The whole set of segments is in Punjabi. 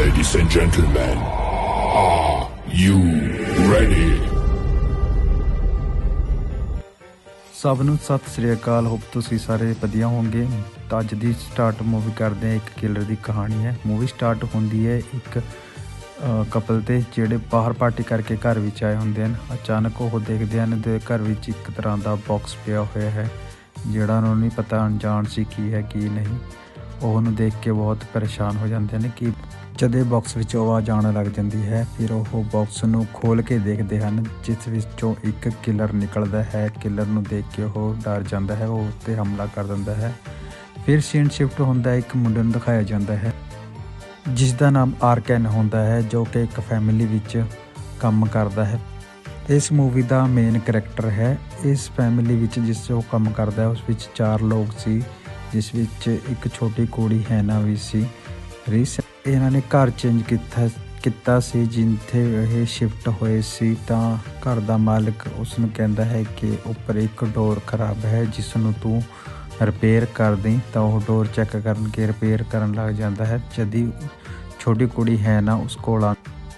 Ladies and gentlemen, are you ready? ਸਭ ਨੂੰ ਸਤਿ ਸ੍ਰੀ ਅਕਾਲ। ਹੋਪ ਤੁਸੀਂ ਸਾਰੇ ਵਧੀਆ ਹੋਵੋਗੇ। ਤਾਂ ਅੱਜ ਦੀ ਸਟਾਰਟ ਮੂਵੀ ਕਰਦੇ ਹਾਂ। ਇੱਕ ਕਿਲਰ ਦੀ ਕਹਾਣੀ ਹੈ। ਮੂਵੀ ਸਟਾਰਟ ਹੁੰਦੀ ਹੈ ਇੱਕ ਕਪਲ ਤੇ ਜਿਹੜੇ ਬਾਹਰ ਪਾਰਟੀ ਕਰਕੇ ਘਰ ਵਿੱਚ ਆਏ ਹੁੰਦੇ ਹਨ। ਅਚਾਨਕ ਉਹ ਦੇਖਦੇ ਹਨ ਤੇ ਘਰ ਵਿੱਚ ਇੱਕ ਤਰ੍ਹਾਂ ਦਾ ਬਾਕਸ ਪਿਆ ਹੋਇਆ ਹੈ ਜਿਹੜਾ ਉਹਨਾਂ ਨੂੰ ਨਹੀਂ ਪਤਾ ਅਣਜਾਣ ਸੀ ਕੀ ਹੈ ਕੀ ਨਹੀਂ। ਉਹ ਉਹਨੂੰ ਦੇਖ ਕੇ ਬਹੁਤ ਪਰੇਸ਼ਾਨ ਹੋ ਜਾਂਦੇ ਨੇ ਕਿ ਜਦੇ ਬਾਕਸ ਵਿੱਚ ਆਵਾਜ਼ ਆਉਣ ਲੱਗ ਜਾਂਦੀ ਹੈ, ਫਿਰ ਉਹ ਬਾਕਸ ਨੂੰ ਖੋਲ ਕੇ ਦੇਖਦੇ ਹਨ, ਜਿਸ ਵਿੱਚੋਂ ਇੱਕ ਕਿਲਰ ਨਿਕਲਦਾ ਹੈ। ਕਿਲਰ ਨੂੰ ਦੇਖ ਕੇ ਉਹ ਡਰ ਜਾਂਦਾ ਹੈ, ਉਹ ਉੱਤੇ ਹਮਲਾ ਕਰ ਦਿੰਦਾ ਹੈ। ਫਿਰ ਸੀਨ ਸ਼ਿਫਟ ਹੁੰਦਾ, ਇੱਕ ਮੁੰਡੇ ਨੂੰ ਦਿਖਾਇਆ ਜਾਂਦਾ ਹੈ ਜਿਸ ਦਾ ਨਾਮ ਆਰਕੈਨ ਹੁੰਦਾ ਹੈ, ਜੋ ਕਿ ਇੱਕ ਫੈਮਿਲੀ ਵਿੱਚ ਕੰਮ ਕਰਦਾ ਹੈ। ਇਸ ਮੂਵੀ ਦਾ ਮੇਨ ਕੈਰੈਕਟਰ ਹੈ। ਇਸ ਫੈਮਿਲੀ ਵਿੱਚ ਜਿਸ ਉਹ ਕੰਮ ਕਰਦਾ ਹੈ, ਉਸ ਵਿੱਚ ਚਾਰ ਲੋਕ ਸੀ, ਜਿਸ ਵਿੱਚ ਇੱਕ ਛੋਟੀ ਕੁੜੀ ਹੈਨਾ ਵੀ ਸੀ। ਰੀਸ ਇਹਨਾਂ ਨੇ ਘਰ ਚੇਂਜ ਕੀਤਾ ਕੀਤਾ ਸੀ, ਜਿੱਥੇ ਇਹ ਸ਼ਿਫਟ ਹੋਏ ਸੀ ਤਾਂ ਘਰ ਦਾ ਮਾਲਕ ਉਸ ਨੂੰ ਕਹਿੰਦਾ ਹੈ ਕਿ ਉੱਪਰ ਇੱਕ ਡੋਰ ਖਰਾਬ ਹੈ ਜਿਸ ਨੂੰ ਤੂੰ ਰਿਪੇਅਰ ਕਰ ਦੇ ਤਾਂ ਉਹ ਡੋਰ ਚੈੱਕ ਕਰਨ ਕੇ ਰਿਪੇਅਰ ਕਰਨ ਲੱਗ ਜਾਂਦਾ ਹੈ। ਜਦੀ ਛੋਟੀ ਕੁੜੀ ਹੈ ਨਾ, ਉਸ ਕੋਲ ਆ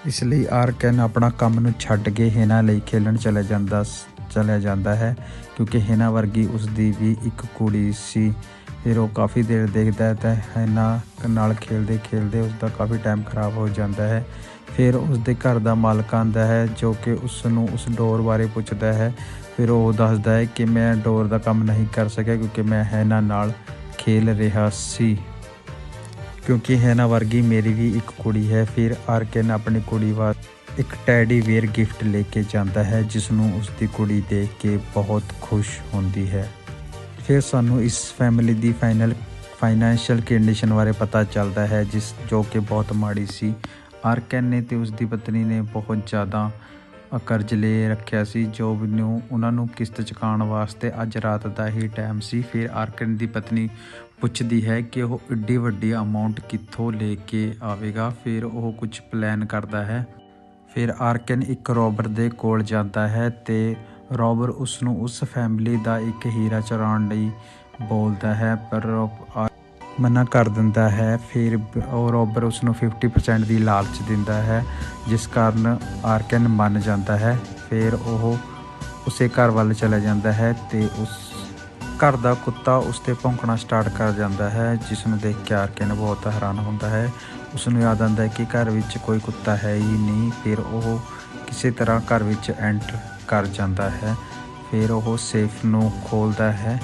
ਇਸ ਲਈ ਆਰਕਨ ਆਪਣਾ ਕੰਮ ਨੂੰ ਛੱਡ ਕੇ ਹੈਨਾ ਲਈ ਖੇਲਣ ਚਲਾ ਜਾਂਦਾ ਚਲਿਆ ਜਾਂਦਾ ਹੈ, ਕਿਉਂਕਿ ਹੈਨਾ ਵਰਗੀ ਉਸ ਦੀ ਵੀ ਇੱਕ ਕੁੜੀ ਸੀ। ਫਿਰ ਉਹ ਕਾਫੀ ਦੇਰ ਦੇਖਦਾ ਹੈ ਤਾਂ ਹੈਨਾ ਨਾਲ ਖੇਲਦੇ ਖੇਲਦੇ ਉਸ ਦਾ ਕਾਫੀ ਟਾਈਮ ਖਰਾਬ ਹੋ ਜਾਂਦਾ ਹੈ। ਫਿਰ ਉਸ ਦੇ ਘਰ ਦਾ ਮਾਲਕ ਆਂਦਾ ਹੈ ਜੋ ਕਿ ਉਸ ਨੂੰ ਉਸ ਡੋਰ ਬਾਰੇ ਪੁੱਛਦਾ ਹੈ। ਫਿਰ ਉਹ ਦੱਸਦਾ ਹੈ ਕਿ ਮੈਂ ਡੋਰ ਦਾ ਕੰਮ ਨਹੀਂ ਕਰ ਸਕਿਆ ਕਿਉਂਕਿ ਮੈਂ ਹੈਨਾ ਨਾਲ ਖੇਲ ਰਿਹਾ ਸੀ। ਕਿਉਂਕਿ ਹੈਨਾ ਵਰਗੀ ਮੇਰੀ ਵੀ ਇੱਕ ਕੁੜੀ ਹੈ। ਫਿਰ ਆਰਕਨ ਆਪਣੀ ਕੁੜੀ ਵਾਸਤੇ ਇੱਕ ਟੈਡੀ ਵੇਅਰ ਗਿਫਟ ਲੈ ਕੇ ਜਾਂਦਾ ਹੈ ਜਿਸ ਨੂੰ ਉਸ ਦੀ ਕੁੜੀ ਦੇਖ ਕੇ ਬਹੁਤ ਖੁਸ਼ ਹੁੰਦੀ ਹੈ। ਫਿਰ ਸਾਨੂੰ ਇਸ ਫੈਮਿਲੀ ਦੀ ਫਾਈਨਲ ਫਾਈਨੈਂਸ਼ੀਅਲ ਕੰਡੀਸ਼ਨ ਬਾਰੇ ਪਤਾ ਚੱਲਦਾ ਹੈ, ਜਿਸ ਜੋ ਕਿ ਬਹੁਤ ਮਾੜੀ ਸੀ। ਆਰਕਨ ਨੇ ਤੇ ਉਸ ਦੀ ਪਤਨੀ ਨੇ ਬਹੁਤ ਜ਼ਿਆਦਾ ਕਰਜ਼ ਲੈ ਰੱਖਿਆ ਸੀ, ਜੋ ਨੂੰ ਉਹਨਾਂ ਨੂੰ ਕਿਸ਼ਤ ਚੁਕਾਉਣ ਵਾਸਤੇ ਅੱਜ ਰਾਤ ਦਾ ਹੀ ਟਾਈਮ ਸੀ। ਫਿਰ ਆਰਕਨ ਦੀ ਪਤਨੀ ਪੁੱਛਦੀ ਹੈ ਕਿ ਉਹ ਏਡੀ ਵੱਡੀ ਅਮਾਉਂਟ ਕਿੱਥੋਂ ਲੈ ਕੇ ਆਵੇਗਾ, ਫਿਰ ਉਹ ਕੁਝ ਪਲਾਨ ਕਰਦਾ ਹੈ। ਫਿਰ ਆਰਕਨ ਇੱਕ ਰੋਬਰ ਦੇ ਕੋਲ ਜਾਂਦਾ ਹੈ ਤੇ ਰੋਬਰ ਉਸ ਨੂੰ ਉਸ ਫੈਮਿਲੀ ਦਾ ਇੱਕ ਹੀਰਾ ਚੁਰਾਉਣ ਲਈ ਬੋਲਦਾ ਹੈ, ਪਰ ਉਹ ਮਨਾ ਕਰ ਦਿੰਦਾ ਹੈ। ਫਿਰ ਉਹ ਰੋਬਰ ਉਸ ਨੂੰ 50% ਦੀ ਲਾਲਚ ਦਿੰਦਾ ਹੈ, ਜਿਸ ਕਾਰਨ ਆਰਕਨ ਮੰਨ ਜਾਂਦਾ ਹੈ। ਫਿਰ ਉਹ ਉਸੇ ਘਰ ਵੱਲ ਚਲਾ ਜਾਂਦਾ ਹੈ ਤੇ ਉਸ ਘਰ ਦਾ ਕੁੱਤਾ ਉਸ ਤੇ ਭੌਂਕਣਾ ਸਟਾਰਟ ਕਰ ਜਾਂਦਾ ਹੈ ਜਿਸ ਨੂੰ ਦੇਖ ਕੇ ਆਰਕਨ ਬਹੁਤ ਹੈਰਾਨ ਹੁੰਦਾ ਹੈ। ਉਸ ਨੂੰ ਯਾਦ ਆਉਂਦਾ ਹੈ ਕਿ ਘਰ ਵਿੱਚ ਕੋਈ ਕੁੱਤਾ ਹੈ ਹੀ ਨਹੀਂ। ਫਿਰ ਉਹ ਕਿਸੇ ਤਰ੍ਹਾਂ ਘਰ ਵਿੱਚ ਐਂਟਰ ਕਰ ਜਾਂਦਾ ਹੈ, ਫਿਰ ਉਹ ਸੇਫ ਨੂੰ ਖੋਲਦਾ ਹੈ।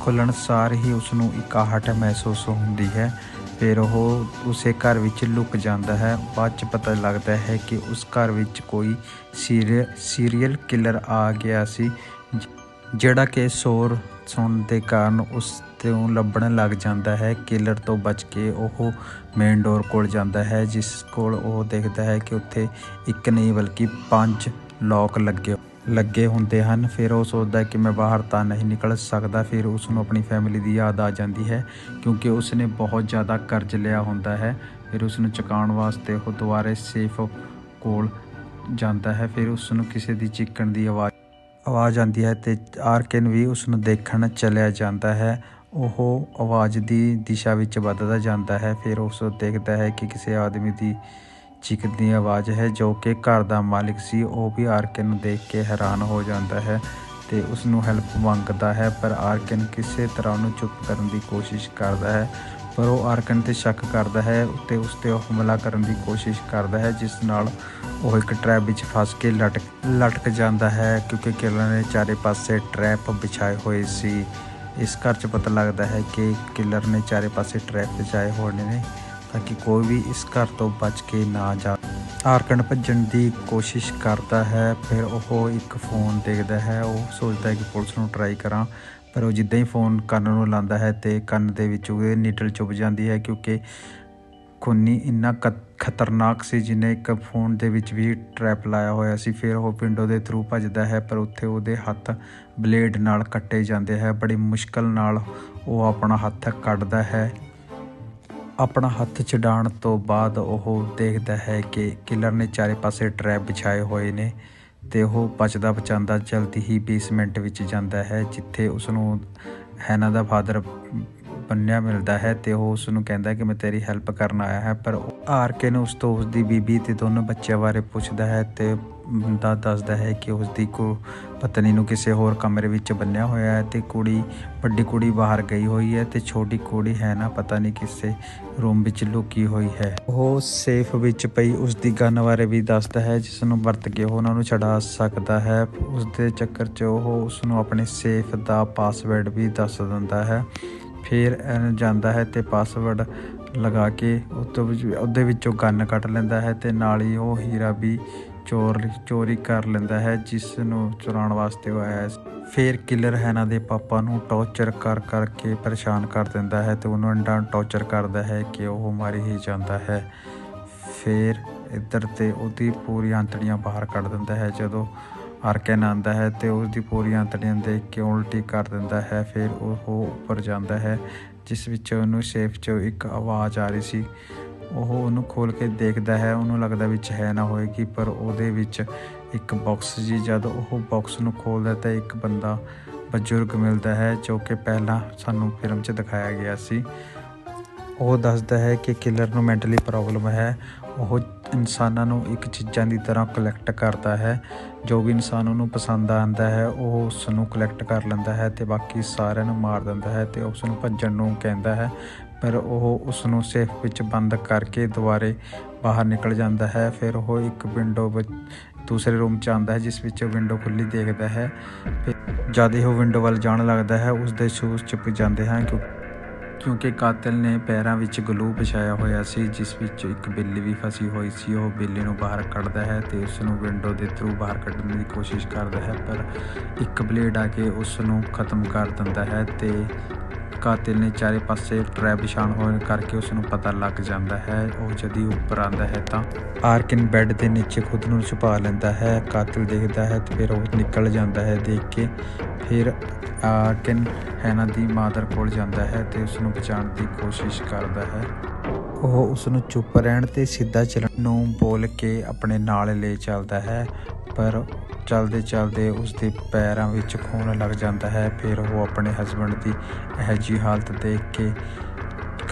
ਖੁੱਲਣ ਸਾਰ ਹੀ ਉਸ ਨੂੰ ਇੱਕ ਆਹਟ ਮਹਿਸੂਸ ਹੁੰਦੀ ਹੈ। ਫਿਰ ਉਹ ਉਸੇ ਘਰ ਵਿੱਚ ਲੁਕ ਜਾਂਦਾ ਹੈ। ਬਾਅਦ ਚ ਪਤਾ ਲੱਗਦਾ ਹੈ ਕਿ ਉਸ ਘਰ ਵਿੱਚ ਕੋਈ ਸੀਰੀਅਲ ਕਿਲਰ ਆ ਗਿਆ ਸੀ, ਜਿਹੜਾ ਕਿ ਸ਼ੋਰ ਸੁਣਨ ਦੇ ਕਾਰਨ ਉਸ ਤੋਂ ਲੱਭਣ ਲੱਗ ਜਾਂਦਾ ਹੈ। ਕਿਲਰ ਤੋਂ ਬਚ ਕੇ ਉਹ ਮੇਨ ਡੋਰ ਕੋਲ ਜਾਂਦਾ ਹੈ, ਜਿਸ ਕੋਲ ਉਹ ਦੇਖਦਾ ਹੈ ਕਿ ਉੱਥੇ ਇੱਕ ਨਹੀਂ ਬਲਕਿ ਪੰਜ ਲੋਕ ਲੱਗੇ ਲੱਗੇ ਹੁੰਦੇ ਹਨ। ਫਿਰ ਉਹ ਸੋਚਦਾ ਹੈ ਕਿ ਮੈਂ ਬਾਹਰ ਤਾਂ ਨਹੀਂ ਨਿਕਲ ਸਕਦਾ। ਫਿਰ ਉਸ ਨੂੰ ਆਪਣੀ ਫੈਮਿਲੀ ਦੀ ਯਾਦ ਆ ਜਾਂਦੀ ਹੈ, ਕਿਉਂਕਿ ਉਸ ਨੇ ਬਹੁਤ ਜ਼ਿਆਦਾ ਕਰਜ਼ ਲਿਆ ਹੁੰਦਾ ਹੈ। ਫਿਰ ਉਸ ਨੂੰ ਚੁਕਾਉਣ ਵਾਸਤੇ ਉਹ ਦੁਬਾਰੇ ਸੇਫ ਕੋਲ ਜਾਂਦਾ ਹੈ। ਫਿਰ ਉਸ ਨੂੰ ਕਿਸੇ ਦੀ ਚੀਕਣ ਦੀ ਆਵਾਜ਼ ਆਵਾਜ਼ ਆਉਂਦੀ ਹੈ ਤੇ ਆਰਕਨ ਵੀ ਉਸ ਨੂੰ ਦੇਖਣ ਚਲਿਆ ਜਾਂਦਾ ਹੈ। ਉਹ ਆਵਾਜ਼ ਦੀ ਦਿਸ਼ਾ ਵਿੱਚ ਵੱਧਦਾ ਜਾਂਦਾ ਹੈ। ਫਿਰ ਉਸ ਦੇਖਦਾ ਹੈ ਕਿ ਕਿਸੇ ਆਦਮੀ ਦੀ ਚੀਕਦੀ ਆਵਾਜ਼ ਹੈ ਜੋ ਕਿ ਘਰ ਦਾ ਮਾਲਿਕ ਸੀ, ਉਹ ਵੀ ਆਰਕਨ ਦੇਖ ਕੇ ਹੈਰਾਨ ਹੋ ਜਾਂਦਾ ਹੈ ਤੇ ਉਸ ਨੂੰ ਹੈਲਪ ਮੰਗਦਾ ਹੈ, ਪਰ ਆਰਕਨ ਕਿਸੇ ਤਰ੍ਹਾਂ ਉਹਨੂੰ ਚੁੱਪ ਕਰਨ ਦੀ ਕੋਸ਼ਿਸ਼ ਕਰਦਾ ਹੈ, ਪਰ ਉਹ ਆਰਕਨ ਤੇ ਸ਼ੱਕ ਕਰਦਾ ਹੈ ਤੇ ਉਸ ਤੇ ਹਮਲਾ ਕਰਨ ਦੀ ਕੋਸ਼ਿਸ਼ ਕਰਦਾ ਹੈ, ਜਿਸ ਨਾਲ ਉਹ ਇੱਕ ਟ੍ਰੈਪ ਵਿੱਚ ਫਸ ਕੇ ਲਟਕ ਲਟਕ ਜਾਂਦਾ ਹੈ, ਕਿਉਂਕਿ ਕਿਲਰ ਨੇ ਚਾਰੇ ਪਾਸੇ ਟ੍ਰੈਪ ਵਿਛਾਏ ਹੋਏ ਸੀ। ਇਸ ਘਰ 'ਚ ਪਤਾ ਲੱਗਦਾ ਹੈ ਕਿ ਕਿਲਰ ਨੇ ਚਾਰੇ ਪਾਸੇ ਟ੍ਰੈਪ ਵਿਛਾਏ ਹੋਣੇ ਨੇ। ਤਾਂ ਕਿ ਕੋਈ ਵੀ ਇਸ ਘਰ ਤੋਂ ਬਚ ਕੇ ਨਾ ਜਾ ਆਰਕਨ ਭੱਜਣ ਦੀ ਕੋਸ਼ਿਸ਼ ਕਰਦਾ ਹੈ, ਫਿਰ ਉਹ ਇੱਕ ਫੋਨ ਦੇਖਦਾ ਹੈ। ਉਹ ਸੋਚਦਾ ਹੈ ਕਿ ਪੁਲਿਸ ਨੂੰ ਟਰਾਈ ਕਰਾਂ, ਪਰ ਉਹ ਜਿੱਦਾਂ ਹੀ ਫੋਨ ਕੰਨ ਨੂੰ ਲਾਉਂਦਾ ਹੈ ਤੇ ਕੰਨ ਦੇ ਵਿੱਚ ਉਹਦੇ ਨੀਡਲ ਚੁੱਭ ਜਾਂਦੀ ਹੈ ਕਿਉਂਕਿ ਖੁੰਨੀ ਇੰਨਾ ਖਤਰਨਾਕ ਸੀ ਜਿਨੇ ਇੱਕ ਫੋਨ ਦੇ ਵਿੱਚ ਵੀ ਟ੍ਰੈਪ ਲਾਇਆ ਹੋਇਆ ਸੀ। ਫਿਰ ਉਹ ਵਿੰਡੋ ਦੇ ਥਰੂ ਭੱਜਦਾ ਹੈ, ਪਰ ਉੱਥੇ ਉਹਦੇ ਹੱਥ ਬਲੇਡ ਨਾਲ ਕੱਟੇ ਜਾਂਦੇ ਹੈ। ਬੜੀ ਮੁਸ਼ਕਲ ਨਾਲ ਉਹ ਆਪਣਾ ਹੱਥ ਕੱਢਦਾ ਹੈ। ਆਪਣਾ ਹੱਥ ਛਡਾਣ ਤੋਂ ਬਾਅਦ ਉਹ ਦੇਖਦਾ ਹੈ ਕਿ ਕਿਲਰ ਨੇ ਚਾਰੇ ਪਾਸੇ ਟ੍ਰੈਪ ਵਿਛਾਏ ਹੋਏ ਨੇ ਤੇ ਉਹ ਬਚਦਾ ਬਚਾਂਦਾ ਜਲਦੀ ਹੀ ਬੇਸਮੈਂਟ ਵਿੱਚ ਜਾਂਦਾ ਹੈ, ਜਿੱਥੇ ਉਸ ਨੂੰ ਹੈਨਾ ਦਾ ਫਾਦਰ ਬੰਨਿਆ ਮਿਲਦਾ ਹੈ ਤੇ ਉਹ ਉਸ ਨੂੰ ਕਹਿੰਦਾ ਕਿ ਮੈਂ ਤੇਰੀ ਹੈਲਪ ਕਰਨ ਆਇਆ ਹੈ, ਪਰ ਆਰ ਕੇ ਨੂੰ ਉਸ ਤੋਂ ਉਸ ਦੀ ਬੀਬੀ ਤੇ ਦੋਨੋਂ ਬੱਚਿਆਂ ਬਾਰੇ ਪੁੱਛਦਾ ਹੈ ਤੇ ਬੰਦਾ ਦੱਸਦਾ ਹੈ ਕਿ ਉਸ ਦੀ ਕੋ ਪਤਨੀ ਨੂੰ ਕਿਸੇ ਹੋਰ ਕਮਰੇ ਵਿੱਚ ਬੰਨਿਆ ਹੋਇਆ ਹੈ ਤੇ ਕੁੜੀ, ਵੱਡੀ ਕੁੜੀ ਬਾਹਰ ਗਈ ਹੋਈ ਹੈ ਤੇ ਛੋਟੀ ਕੁੜੀ ਹੈ ਨਾ ਪਤਾ ਨਹੀਂ ਕਿਸੇ ਰੂਮ ਵਿੱਚ ਲੁਕੀ ਹੋਈ ਹੈ। ਉਹ ਸੇਫ ਵਿੱਚ ਪਈ ਉਸ ਦੀ ਗਨ ਬਾਰੇ ਵੀ ਦੱਸਦਾ ਹੈ, ਜਿਸ ਨੂੰ ਵਰਤ ਕੇ ਉਹ ਉਹਨਾਂ ਨੂੰ ਛਡਾ ਸਕਦਾ ਹੈ। ਉਸ ਦੇ ਚੱਕਰ 'ਚ ਉਹ ਉਸ ਨੂੰ ਆਪਣੇ ਸੇਫ ਦਾ ਪਾਸਵਰਡ ਵੀ ਦੱਸ ਦਿੰਦਾ ਹੈ। ਫਿਰ ਜਾਂਦਾ ਹੈ ਤੇ ਪਾਸਵਰਡ ਲਗਾ ਕੇ ਉਹ ਉਹਦੇ ਵਿੱਚੋਂ ਗਨ ਕੱਢ ਲੈਂਦਾ ਹੈ ਤੇ ਨਾਲ ਹੀ ਉਹ ਹੀਰਾ ਵੀ ਚੋਰ, ਚੋਰੀ ਕਰ ਲੈਂਦਾ ਹੈ ਜਿਸ ਨੂੰ ਚੁਰਾਉਣ ਵਾਸਤੇ ਉਹ ਆਇਆ ਫਿਰ ਕਿਲਰ ਹੈਨਾ ਦੇ ਪਾਪਾ ਨੂੰ ਟੌਰਚਰ ਕਰ, ਕਰਕੇ ਪਰੇਸ਼ਾਨ ਕਰ ਦਿੰਦਾ ਹੈ ਤੇ ਉਹਨੂੰ ਇੰਨਾ ਟੌਰਚਰ ਕਰਦਾ ਹੈ ਕਿ ਉਹ ਮਾਰੀ ਹੀ ਜਾਂਦਾ ਹੈ। ਫਿਰ ਇੱਧਰ ਤੇ ਉਹਦੀ ਪੂਰੀ ਆਂਤੜੀਆਂ ਬਾਹਰ ਕੱਢ ਦਿੰਦਾ ਹੈ। ਜਦੋਂ ਆਰਕਨ ਆਉਂਦਾ ਹੈ ਤੇ ਉਸ ਦੀ ਪੂਰੀ ਆਂਤੜੀਆਂ ਦੇਖ ਕੇ ਉਲਟੀ ਕਰ ਦਿੰਦਾ ਹੈ। ਫਿਰ ਉਹ ਉੱਪਰ ਜਾਂਦਾ ਹੈ, ਜਿਸ ਵਿੱਚ ਉਹਨੂੰ ਸੇਫ 'ਚੋਂ ਇੱਕ ਆਵਾਜ਼ ਆ ਰਹੀ ਸੀ। ਉਹ ਉਹਨੂੰ ਖੋਲ ਕੇ ਦੇਖਦਾ ਹੈ, ਉਹਨੂੰ ਲੱਗਦਾ ਵਿੱਚ ਹੈ ਨਾ ਹੋਏਗੀ, ਪਰ ਉਹਦੇ ਵਿੱਚ ਇੱਕ ਬਾਕਸ ਜੀ, ਜਦ ਉਹ ਬਾਕਸ ਨੂੰ ਖੋਲਦਾ ਤਾਂ ਇੱਕ ਬੰਦਾ ਬਜ਼ੁਰਗ ਮਿਲਦਾ ਹੈ, ਜੋ ਕਿ ਪਹਿਲਾਂ ਸਾਨੂੰ ਫਿਲਮ 'ਚ ਦਿਖਾਇਆ ਗਿਆ ਸੀ। ਉਹ ਦੱਸਦਾ ਹੈ ਕਿ ਕਿਲਰ ਨੂੰ ਮੈਂਟਲੀ ਪ੍ਰੋਬਲਮ ਹੈ। ਉਹ ਇਨਸਾਨਾਂ ਨੂੰ ਇੱਕ ਚੀਜ਼ਾਂ ਦੀ ਤਰ੍ਹਾਂ ਕਲੈਕਟ ਕਰਦਾ ਹੈ, ਜੋ ਵੀ ਇਨਸਾਨ ਉਹਨੂੰ ਪਸੰਦ ਆਉਂਦਾ ਹੈ, ਉਹ ਉਸ ਨੂੰ ਕਲੈਕਟ ਕਰ ਲੈਂਦਾ ਹੈ ਤੇ ਬਾਕੀ ਸਾਰਿਆਂ ਨੂੰ ਮਾਰ ਦਿੰਦਾ ਹੈ ਤੇ ਉਸ ਨੂੰ ਭੱਜਣ ਨੂੰ ਕਹਿੰਦਾ ਹੈ। ਪਰ ਉਹ ਉਸ ਨੂੰ ਸੇਫ ਵਿੱਚ ਬੰਦ ਕਰਕੇ ਦੁਬਾਰੇ ਬਾਹਰ ਨਿਕਲ ਜਾਂਦਾ ਹੈ। ਫਿਰ ਉਹ ਇੱਕ ਵਿੰਡੋ ਵਿੱਚ ਦੂਸਰੇ ਰੂਮ 'ਚ ਆਉਂਦਾ ਹੈ, ਜਿਸ ਵਿੱਚ ਵਿੰਡੋ ਖੁੱਲੀ ਦੇਖਦਾ ਹੈ। ਫਿਰ ਜਦ ਉਹ ਵਿੰਡੋ ਵੱਲ ਜਾਣ ਲੱਗਦਾ ਹੈ, ਉਸ ਦੇ ਸ਼ੂਜ਼ ਚੁੱਪ ਜਾਂਦੇ ਹਨ ਕਿਉਂ ਕਿਉਂਕਿ ਕਾਤਲ ਨੇ ਪੈਰਾਂ ਵਿੱਚ ਗਲੂ ਪਛਾਇਆ ਹੋਇਆ ਸੀ, ਜਿਸ ਵਿੱਚ ਇੱਕ ਬਿੱਲੀ ਵੀ ਫਸੀ ਹੋਈ ਸੀ। ਉਹ ਬਿੱਲੀ ਨੂੰ ਬਾਹਰ ਕੱਢਦਾ ਹੈ ਤੇ ਉਸ ਨੂੰ ਵਿੰਡੋ ਦੇ ਥਰੂ ਬਾਹਰ ਕੱਢਣ ਦੀ ਕੋਸ਼ਿਸ਼ ਕਰਦਾ ਹੈ, ਪਰ ਇੱਕ ਬਲੇਡ ਆ ਕੇ ਉਸ ਨੂੰ ਖਤਮ ਕਰ ਦਿੰਦਾ ਹੈ ਤੇ ਕਾਤਿਲ ਨੇ ਚਾਰੇ ਪਾਸੇ ਟਰੈਪ ਵਿਛਾਉਣ ਹੋਣ ਕਰਕੇ ਉਸ ਨੂੰ ਪਤਾ ਲੱਗ ਜਾਂਦਾ ਹੈ। ਉਹ ਜਦੀ ਉੱਪਰ ਆਂਦਾ ਹੈ ਤਾਂ ਆਰਕਿਨ ਬੈੱਡ ਦੇ ਨੀਚੇ ਖੁਦ ਨੂੰ ਛੁਪਾ ਲੈਂਦਾ ਹੈ। ਕਾਤਿਲ ਦੇਖਦਾ ਹੈ ਤੇ ਫਿਰ ਉਹ ਨਿਕਲ ਜਾਂਦਾ ਹੈ ਦੇਖ ਕੇ। ਫਿਰ ਆਰਕਿਨ ਹੈਨਾ ਦੀ ਮਾਦਰ ਕੋਲ ਜਾਂਦਾ ਹੈ ਤੇ ਉਸ ਨੂੰ ਬਚਾਉਣ ਦੀ ਕੋਸ਼ਿਸ਼ ਕਰਦਾ ਹੈ। ਉਹ ਉਸ ਨੂੰ ਚੁੱਪ ਰਹਿਣ ਤੇ ਸਿੱਧਾ ਚੱਲਣ ਨੂੰ ਬੋਲ ਕੇ ਆਪਣੇ ਨਾਲ ਲੈ ਚੱਲਦਾ ਹੈ। ਪਰ ਚਲਦੇ ਚਲਦੇ ਉਸ ਦੇ ਪੈਰਾਂ ਵਿੱਚ ਖੂਨ ਲੱਗ ਜਾਂਦਾ ਹੈ। ਫਿਰ ਉਹ ਆਪਣੇ ਹਸਬੰਡ ਦੀ ਇਹ ਜਿਹੀ ਹਾਲਤ ਦੇਖ ਕੇ